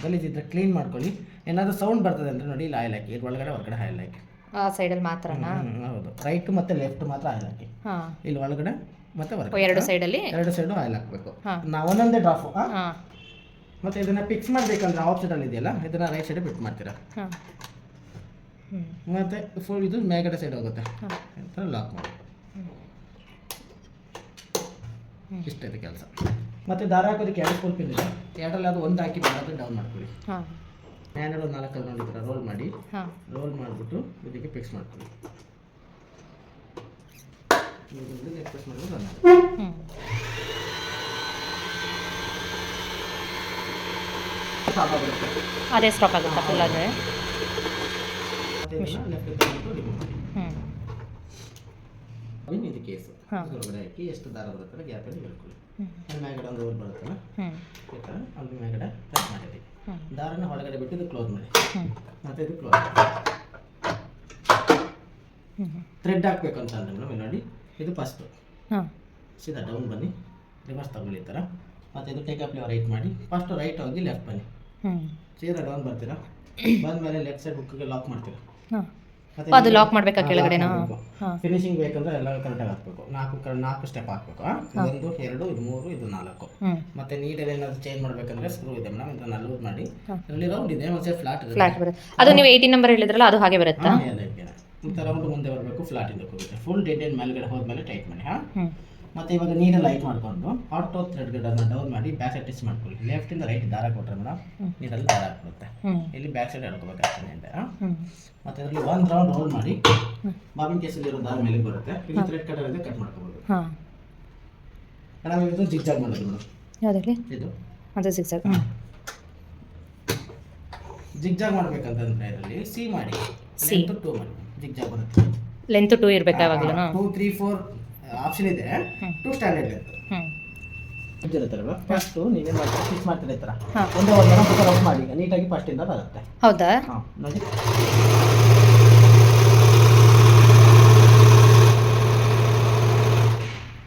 ಗಲೀಜ್ ಇದ್ರೆ ಕ್ಲೀನ್ ಮಾಡ್ಕೊಳ್ಳಿ. ಏನಾದರೂ ಸೌಂಡ್ ಬರ್ತದೆ ಅಂದರೆ ನೋಡಿ ಇಲ್ಲಿ ಆಯಿಲ್ ಹಾಕಿ ಇದು ಒಳಗಡೆ ಹೊರಗಡೆ ಆಯಿಲ್ ಹಾಕಿ. ಆ ಸೈಡಲ್ಲಿ ಮಾತ್ರನಾ? ಹೌದು. ರೈಟ್ ಮತ್ತೆ ಲೆಫ್ಟ್ ಮಾತ್ರ ಆಯಿಲ್ ಹಾಕಿ. ಇಲ್ಲಿ ಒಳಗಡೆ ಮತ್ತೆ ಎರಡು ಸೈಡಲ್ಲಿ ಎರಡು ಸೈಡು ಆಯಿಲ್ ಹಾಕಬೇಕು. ನಾವು ಒಂದೊಂದೇ ಡ್ರಾಫು ಮತ್ತು ಇದನ್ನು ಫಿಕ್ಸ್ ಮಾಡಬೇಕಂದ್ರೆ ಆಪ್ಷನಲ್ಲಿ ಇದೆಯಲ್ಲ ಇದನ್ನ ರೈಟ್ ಸೈಡ್ ಬಿಟ್ ಮಾಡ್ತೀರಾ? ಮತ್ತೆ ಫುಲ್ ಇದು ಮೇಲ್ಗಡೆ ಸೈಡ್ ಹೋಗುತ್ತೆ. ಈ ಥರ ಲಾಕ್ ಮಾಡಿ. ಇಷ್ಟ ಇದೆ ಕೆಲಸ. ಮತ್ತೆ ದಾರ ಹಾಕೋದಕ್ಕೆ ಎರಡು ಫುಲ್ ಪಿನ್ ಇದೆ. ಎರಡರಲ್ಲಿ ಅದು ಒಂದು ಹಾಕಿ ಮಾಡೋದು ಡೌನ್ ಮಾಡ್ಕೊಳ್ಳಿ. ಹಾಂ. ಮ್ಯಾನಲ್ಲಿ ಒಂದು ನಾಲ್ಕು ನೋಡಿದ್ರೆ ರೋಲ್ ಮಾಡಿ. ರೋಲ್ ಮಾಡಿಬಿಟ್ಟು ಇದಕ್ಕೆ ಫಿಕ್ಸ್ ಮಾಡ್ಕೊಳ್ಳಿ. ಆಗುತ್ತೆ. ಅದೇ ಸ್ಟಾಪ್ ಆಗುತ್ತಾ ಫುಲ್ ಆದರೆ. ಹ್ಞೂ ಇದು ಕೇಸು. ಹೊರಗಡೆ ಹಾಕಿ ಎಷ್ಟು ದಾರ ಬರುತ್ತಲ್ಲ ಗ್ಯಾಪಲ್ಲಿ ಹೇಳ್ಕೊಳ್ಳಿ. ಅಲ್ಲಿ ಒಂದು ರೋಲ್ ಬರುತ್ತಲ್ಲ? ಈ ಥರ ಅಲ್ಲಿ ದಾರನ ಒಳಗಡೆ ಬಿಟ್ಟು ಇದು ಕ್ಲೋಸ್ ಮಾಡಿ. ಮತ್ತೆ ಇದು ಕ್ಲೋಸ್ ಮಾಡಿ. ಥ್ರೆಡ್ ಹಾಕ್ಬೇಕು ಅಂತ ಅಂದ್ರೆ ನೋಡಿ ಇದು ಫಸ್ಟು ಹಾಂ. ಸೀದಾ ಡೌನ್ ಬನ್ನಿ. ರಿವರ್ಸ್ ತಗೊಳ್ಳಿ ಈ ಥರ ಮತ್ತು ಇದು ಟೇಕ್ ಅಪ್ ರೈಟ್ ಮಾಡಿ. ಫಸ್ಟು ರೈಟ್ ಹೋಗಿ ಲೆಫ್ಟ್ ಬನ್ನಿ. ಹ್ಞೂ ಸೀದಾ ಡೌನ್ ಬರ್ತೀರಾ? ಬಂದಮೇಲೆ ಲೆಫ್ಟ್ ಸೈಡ್ ಹುಕ್ಕಿಗೆ ಲಾಕ್ ಮಾಡ್ತೀರಾ? ಹಾಂ. ಮತ್ತೆ ಅದು ಲಾಕ್ ಮಾಡಬೇಕಾ ಕೆಳಗಡೆ ಫಿನಿಶಿಂಗ್ ಬೇಕಂದ್ರೆ ಎಲ್ಲ ಕರೆಕ್ಟಾಗಿ ಹಾಕ್ಬೇಕು. ನಾಲ್ಕು ನಾಲ್ಕು ಸ್ಟೆಪ್ ಹಾಕ್ಬೇಕು? ಒಂದು ಎರಡು ಇದು ಮೂರು ಇದು ನಾಲ್ಕು. ಮತ್ತೆ ನೀಟಲ್ಲಿ ಏನಾದ್ರು ಚೇಂಜ್ ಮಾಡ್ಬೇಕಂದ್ರೆ ಸ್ಕ್ರೂ ಇದೆ ಮೇಡಮ್ ಇದನ್ನ ಲೂಸ್ ಮಾಡಿ. ಹಾ. ರೌಂಡ್ ಇದೆ ಮತ್ತೆ ಫ್ಲಾಟ್ ಇದೆ ಫ್ಲಾಟ್ ಬರುತ್ತೆ. ಅದು ನೀವು ಏಯ್ಟೀನ್ ನಂಬರ್ ಹೇಳಿದ್ರಲ್ಲ ಅದು ಹಾಗೆ ಬರುತ್ತಾ? ರೌಂಡ್ ಮುಂದೆ ಬರಬೇಕು ಫ್ಲಾಟ್ ಇಂದ ಹೋಗುತ್ತೆ ಫುಲ್ ಡೆಡ್ ಮೇಲ್ಗಡೆ ಹೋದ್ಮೇಲೆ ಟೈಟ್ ಮಾಡಿ ಹಾಂ? ಮತ್ತೆ ಇವಾಗ ನೀರಲ್ಲಿ ಲೈಟ್ ಮಾಡ್ಕೊಂಡು ಆಟೋ ಥ್ರೆಡ್ಗಳನ್ನು ಡೌನ್ ಮಾಡಿ ಬ್ಯಾಕ್ ಸೈಡ್ ಟೆಸ್ಟ್ ಮಾಡ್ಕೊಳ್ಳಿ. ಲೆಫ್ಟಿಂದ ರೈಟ್ ದಾರ ಕೊಟ್ಟರೆ ಮೇಡಮ್ ನೀರಲ್ಲಿ ದಾರ ಹಾಕ್ಬಿಡುತ್ತೆ ಇಲ್ಲಿ ಬ್ಯಾಕ್ ಸೈಡ್ ಎಳ್ಕೋಬೇಕಾಗ್ತದೆ ಅಂತ ಮತ್ತೆ ಅದರಲ್ಲಿ ಒಂದು ರೌಂಡ್ ರೋಲ್ ಮಾಡಿ ಬಾಬಿನ್ ಕೇಸಲ್ಲಿ ಇರೋ ದಾರ ಮೇಲೆ ಬರುತ್ತೆ. ಇಲ್ಲಿ ಥ್ರೆಡ್ ಕಟರ್ ಇದೆ ಕಟ್ ಮಾಡ್ಕೋಬೋದು. ಹಾ. ಮೇಡಮ್ ಇದು ಜಿಗ್ಜಾಗ್ ಮಾಡೋದು ಮೇಡಮ್ ಯಾವುದಕ್ಕೆ ಇದು. ಅದು ಜಿಗ್ಜಾಗ್ ಜಿಗ್ಜಾಗ್ ಜಿಗ್ ಜಾಗ್ ಮಾಡ್ಬೇಕಂತಂದ್ರೆ ಇದರಲ್ಲಿ ಸಿ ಮಾಡಿ ಸಿ ಟೂ ಮಾಡಿ. ಜಿಗ್ ಜಾಗ್ ಬರುತ್ತೆ. ಲೆಂತ್ ಟೂ ಇರ್ಬೇಕು ಯಾವಾಗಲೂ ಟೂ ತ್ರೀ ಫೋರ್ ಆಪ್ಷನ್ ಇದೆ. ಟೂ ಸ್ಟ್ಯಾಂಡರ್ಡ್ ಲೆಂತ್ ಇರುತ್ತಲ್ವ ಫಸ್ಟು ಮಾಡ್ತೀರಾ ಮಾಡ್ತೀರಾ ಈ ಥರ ಒಂದೇ ಮಾಡಿ ಈಗ ನೀಟಾಗಿ ಫಸ್ಟಿಂದ ಬರುತ್ತೆ. ಹೌದಾ? ಹಾಂ ನೋಡಿ.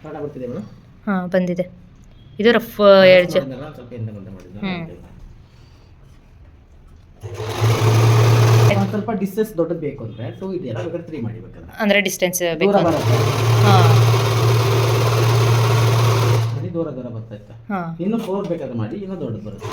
ಕನ್ನಡ ಬರ್ತಿದೆ ಮೇಡಮ್. ಹಾಂ ಬಂದಿದೆ. ಇದು ರಫ್ ಎಡ್ಜ್. ಸ್ವಲ್ಪ ಹಿಂದೆ ಮುಂದೆ ಮಾಡಿದ್ದು. ಹ್ಮ್. ಒಂದು ಸ್ವಲ್ಪ ಡಿಸ್ಟೆನ್ಸ್ ದೊಡ್ಡದು ಬೇಕು ಅಂದರೆ ಟೂ ಇದೆಯಲ್ಲ ಬೇಕಾದ್ರೆ ತ್ರೀ ಮಾಡಿ ಬೇಕಾದ್ರೆ ಅಂದರೆ ಡಿಸ್ಟೆನ್ಸ್ ದೂರ ಬೇಕು ಬರುತ್ತೆ. ಹಾಂ. ದೂರ ದೂರ ಬರ್ತಾ ಹಾಂ. ಇನ್ನು ಫೋರ್ ಬೇಕಾದ್ರೆ ಮಾಡಿ ಇನ್ನೂ ದೊಡ್ಡದು ಬರುತ್ತೆ.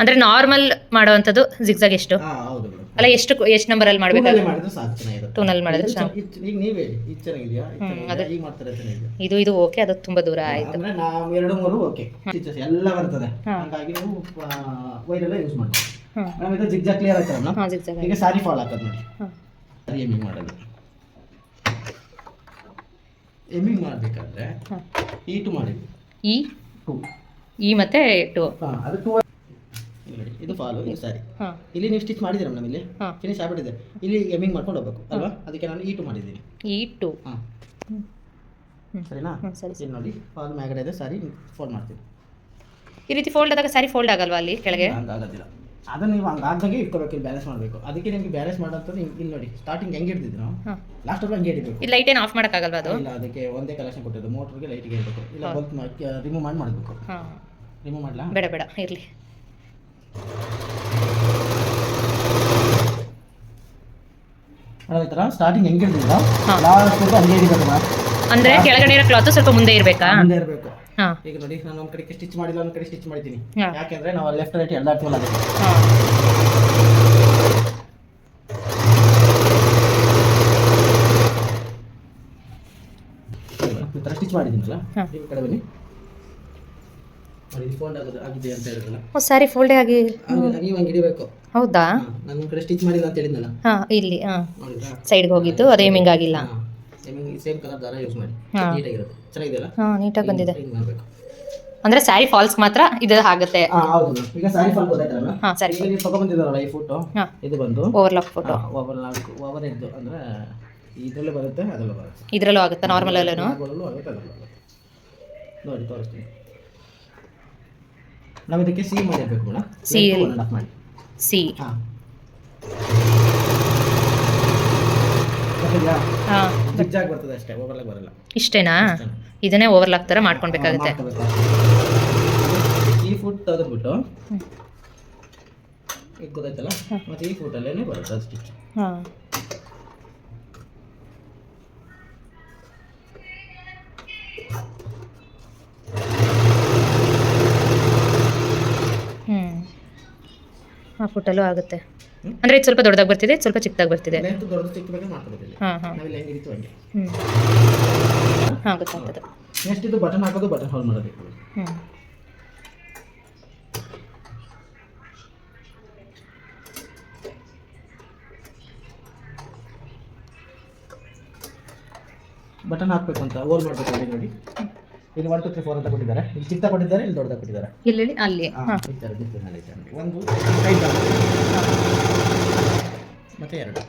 ಅಂದ್ರೆ ನಾರ್ಮಲ್ ಮಾಡುವಂಥದ್ದು ಜಿಗ್ಜಾಗ್ ಎಷ್ಟು? ಹಾಂ ಹೌದು ಮೇಡಮ್ ಅಲ್ಲ ಎಷ್ಟು ಎಷ್ಟು ನಂಬರಲ್ಲಿ ಅಲ್ಲಿ ಟೂನಲ್ಲಿ ಮಾಡಿದ್ರೆ ಸಾಕು ಚೆನ್ನಾಗಿರುತ್ತೆ ಟೂನಲ್ಲಿ ಮಾಡಿದ್ರೆ ಇದು ಚೆನ್ನ- ಇದು- ಈಗ ನೀವೇ ಹೇಳಿ ಇದು ಚೆನ್ನಾಗಿದೆಯಾ? ಇದು ಚೆನ್ನಾಗಿದೆಯಾ? ಈಗ ಮಾಡ್ತಾರೆ ಚೆನ್ನಾಗಿದೆ ಇದು ಇದು ಓಕೆ ಅದು ತುಂಬಾ ದೂರ ಆಯ್ತು. ಅಂದ್ರೆ ನಾವು ಎರಡು ಮೂರು ಓಕೆ ಎಲ್ಲ ಬರ್ತದೆ. ಹಾಗಾಗಿ ನೀವು ವೈರೆಲ್ಲ ಯೂಸ್ ಮಾಡ್ತೀವಿ ಮೇಡಮ್ ಇದು ಜಿಗ್ಜಾಗ್ ಕ್ಲಿಯರ್ ಆಯ್ತಲ್ಲ ಮೇಡಮ್ ಈಗ ಸಾರಿ ಫಾಲ್ ಆಗ್ತದೆ ನೋಡಿ. ಸಾರಿ ಎಮ್ಮಿಂಗ್ ಮಾಡೋದು. ಎಮ್ಮಿಂಗ್ ಮಾಡಬೇಕಾದ್ರೆ ಈ ಟು ಮಾಡಿದ್ವಿ ಇ ಟು ಇ ಮತ್ತು ಟು ಹಾಂ ಅದು ಟೂ ನೋಡಿ ಇದು ಫಾಲು ಇದು ಸಾರಿ. ಇಲ್ಲಿ ನೀವು ಸ್ಟಿಚ್ ಮಾಡಿದ್ದೀರಾ ಮೇಡಮ್ ಇಲ್ಲಿ? ಫಿನಿಶ್ ಆಗ್ಬಿಟ್ಟಿದೆ. ಇಲ್ಲಿ ಎಮ್ಮಿಂಗ್ ಮಾಡ್ಕೊಂಡು ಹೋಗ್ಬೇಕು ಅಲ್ವಾ? ಅದಕ್ಕೆ ನಾನು ಈ ಟು ಮಾಡಿದ್ದೀನಿ. ಈ ಟು ಹಾಂ. ಸರಿನಾ? ಸರಿ ಸರಿ. ನೋಡಿ ಫಾಲ್ ಮ್ಯಾಗಡೆ ಇದೆ ಸಾರಿ ಫೋಲ್ಡ್ ಮಾಡ್ತೀನಿ. ಈ ರೀತಿ ಫೋಲ್ಡ್ ಆದಾಗ ಸಾರಿ ಫೋಲ್ಡ್ ಆಗಲ್ವಾ ಅಲ್ಲಿ ಕೆಳಗೆ? ಹಂಗಾಗೋದಿಲ್ಲ. ಅದನ್ನ ನೀವು ಹಂಗೆ ಆಗ್ದಂಗೆ ಇಟ್ಕೋಬೇಕು ಇಲ್ಲಿ ಬ್ಯಾಲೆನ್ಸ್ ಮಾಡಬೇಕು. ಅದಕ್ಕೆ ನಿಮಗೆ ಬ್ಯಾಲೆನ್ಸ್ ಮಾಡೋಂಥದ್ದು ಹಿಂಗೆ ಇಲ್ಲಿ ನೋಡಿ ಸ್ಟಾರ್ಟಿಂಗ್ ಹೆಂಗೆ ಹಿಡಿದಿದ್ದು ನಾವು ಲಾಸ್ಟ್ ಅಲ್ಲಿ ಹಂಗೆ ಹಿಡಿಬೇಕು. ಈ ಲೈಟ್ ಏನು ಆಫ್ ಮಾಡೋಕ್ಕಾಗಲ್ವಾ ಅದು? ಇಲ್ಲ ಅದಕ್ಕೆ ಒಂದೇ ಕಲೆಕ್ಷನ್ ಕೊಟ್ಟಿದ್ದು ಮೋಟ್ರಿಗೆ ಲೈಟ್ಗೆ ಇರಬೇಕು ಇಲ್ಲ ಬಲ್ಪ್ ರಿಮೂವ್ ಮಾಡಿ ಮಾಡಬೇಕು. ಹಾಂ. ರಿಮೂವ್ ಮಾಡಲಾ? ಬೇಡ ಬೇಡ ಇರಲಿ. ಥರ ಸ್ಟಾರ್ಟಿಂಗ್ ಹೆಂಗೆ ಹಿಡಿದಿಲ್ಲ ಹಾ. ಲಾಸ್ಟ್ ಹಂಗೆ ಹಿಡಿಬೇಕು ಅಂದ್ರೆ ಕೆಳಗಡೆ ಇರೋ ಕ್ಲಾತ್ ಸ್ವಲ್ಪ ಮುಂದೆ ಇರಬೇಕಾ? ಮುಂದೆ ಇರಬೇಕು. ಈಗ ನೋಡಿ ನಾನು ಒಂದ್ ಕಡೆ ಸ್ಟಿಚ್ ಮಾಡಿಲ್ಲ ಒಂದ್ ಕಡೆ ಸ್ಟಿಚ್ ಮಾಡಿದ್ದೀನಿ ಯಾಕೆಂದ್ರೆ ನಾವು ಲೆಫ್ಟ್ ರೈಟ್ ಎಲ್ಲ ಟೂಲ್ ಆಗಿದೆ ಈ ತರ ಸ್ಟಿಚ್ ಮಾಡಿದ್ದೀನಲ್ಲ ಈ ಕಡೆ ಬನ್ನಿ. ಸಾರಿ ಫೋಲ್ಡ್ ಆಗಿ ಹಿಡಿಬೇಕು. ಹೌದಾ? ನಾನು ಕಡೆ ಸ್ಟಿಚ್ ಮಾಡಿಲ್ಲ ಅಂತ ಹೇಳಿದ್ನಲ್ಲ. ಹಾ ಇಲ್ಲಿ ಹಾ. ಸೈಡ್ಗೆ ಹೋಗಿದ್ದು ರೇಮಿಂಗ್ ಆಗಿಲ್ಲ. ಆಗಿಲ್ಲ ಸೇಮ್ ಕಲರ್ ದಾರ ಯೂಸ್ ಮಾಡಿ. ಹಾ. ನೀಟಾಗಿರುತ್ತೆ ಚೆನ್ನಾಗಿದೆಯಲ್ಲ? ಹಾ ನೀಟಾಗಿ ಬಂದಿದೆ. ಅಂದ್ರೆ ಮಾಡಬೇಕು. ಅಂದರೆ ಸ್ಯಾರಿ ಫಾಲ್ಸ್ ಮಾತ್ರ ಇದು ಆಗುತ್ತೆ. ಹಾಂ ಹೌದು ma'am. ಈಗ ಸ್ಯಾರಿ ಫಾಲ್ ಗೊತ್ತಾಯ್ತಲ್ಲ ಹಾ ಸರಿ ಈಗ ನೀವು ತಗೊಂಡ್ಬಂದಿದ್ದಾರಲ್ಲ ಈ ಫೋಟೋ ಹಾಂ. ಇದು ಬಂದು? ಓವರ್ಲಾಕ್ ಫೋಟೋ ಓವರ್ ನಾಲ್ಕು ಓವರ್ ಇದ್ದು ಅಂದ್ರೆ ಇದರಲ್ಲೇ ಬರುತ್ತೆ ಅದರಲ್ಲೂ ಬರುತ್ತೆ. ಇದರಲ್ಲೂ ಆಗುತ್ತಾ ನಾರ್ಮಲ್ ಅಲ್ಲೂ ಆಗುತ್ತೆ ಅದರಲ್ಲೂ ಆಗುತ್ತೆ. ನೋಡಿ ತೋರಿಸ್ತೀನಿ. ನಾವು ಇದಕ್ಕೆ ಸಿ ಮಾಡಿರ್ಬೇಕು ಮೇಡಮ್. ಸಿ ಒನ್ ಮಾಡಿ. ಸಿ ಹಾಂ. ಜಿಗ್ಜಾಗ್ ಬರ್ತದೆ ಅಷ್ಟೇ ಓವರ್ಲಾಗ್ ಬರಲ್ಲ. ಇಷ್ಟೇನಾ? ಇದನ್ನೇ ಓವರ್ಲಾಕ್ ಥರ ಮಾಡ್ಕೊಳ್ಬೇಕಾಗುತ್ತೆ. ಈ ಫುಡ್ ತೆಗೆದ್ಬಿಟ್ಟು. ಈಗ ಗೊತ್ತಾಯ್ತಲ್ಲ? ಮತ್ತೆ ಈ ಫುಟಲ್ಲೇ ಬರುತ್ತೆ ಅದು ಸ್ಟಿಚ್ ಹಾಂ. ಆ ಫುಟಲ್ಲೂ ಆಗುತ್ತೆ. ಅಂದರೆ ಇದು ಸ್ವಲ್ಪ ದೊಡ್ಡದಾಗಿ ಬರ್ತಿದೆ ಇದು ಸ್ವಲ್ಪ ಚಿಕ್ಕದಾಗಿ ಬರ್ತಿದೆ. ಹಾಂ ಹಾಂ. ನಾವಿಲ್ಲಿ ಹೆಂಗೆ ಇತ್ತು ಹಂಗೆ. ಹ್ಞೂ ಹಾಂ ಗೊತ್ತಾಗ್ತದೆ. ನೆಕ್ಸ್ಟ್ ಇದು ಬಟನ್ ಹಾಕೋದು ಬಟನ್ ಹೋಲ್ ಮಾಡಬೇಕು ಹ್ಞೂ ಬಟನ್ ಹಾಕ್ಬೇಕು ಅಂತ ಓಲ್ ಮಾಡಬೇಕು ಇಲ್ಲಿ ನೋಡಿ. ಇಲ್ಲಿ ಒನ್ ಟು ತ್ರೀ ಫೋರ್ ಅಂತ ಕೊಟ್ಟಿದ್ದಾರೆ. ಇಲ್ಲಿ ಚಿಕ್ಕ ಕೊಟ್ಟಿದ್ದಾರೆ ಇಲ್ಲಿ ದೊಡ್ಡದಾಗ ಕೊಟ್ಟಿದ್ದಾರೆ. ಇಲ್ಲಿ ಅಲ್ಲಿ ಹಾಂ ಒಂದು ಐದು ಮತ್ತೆ ಎರಡು.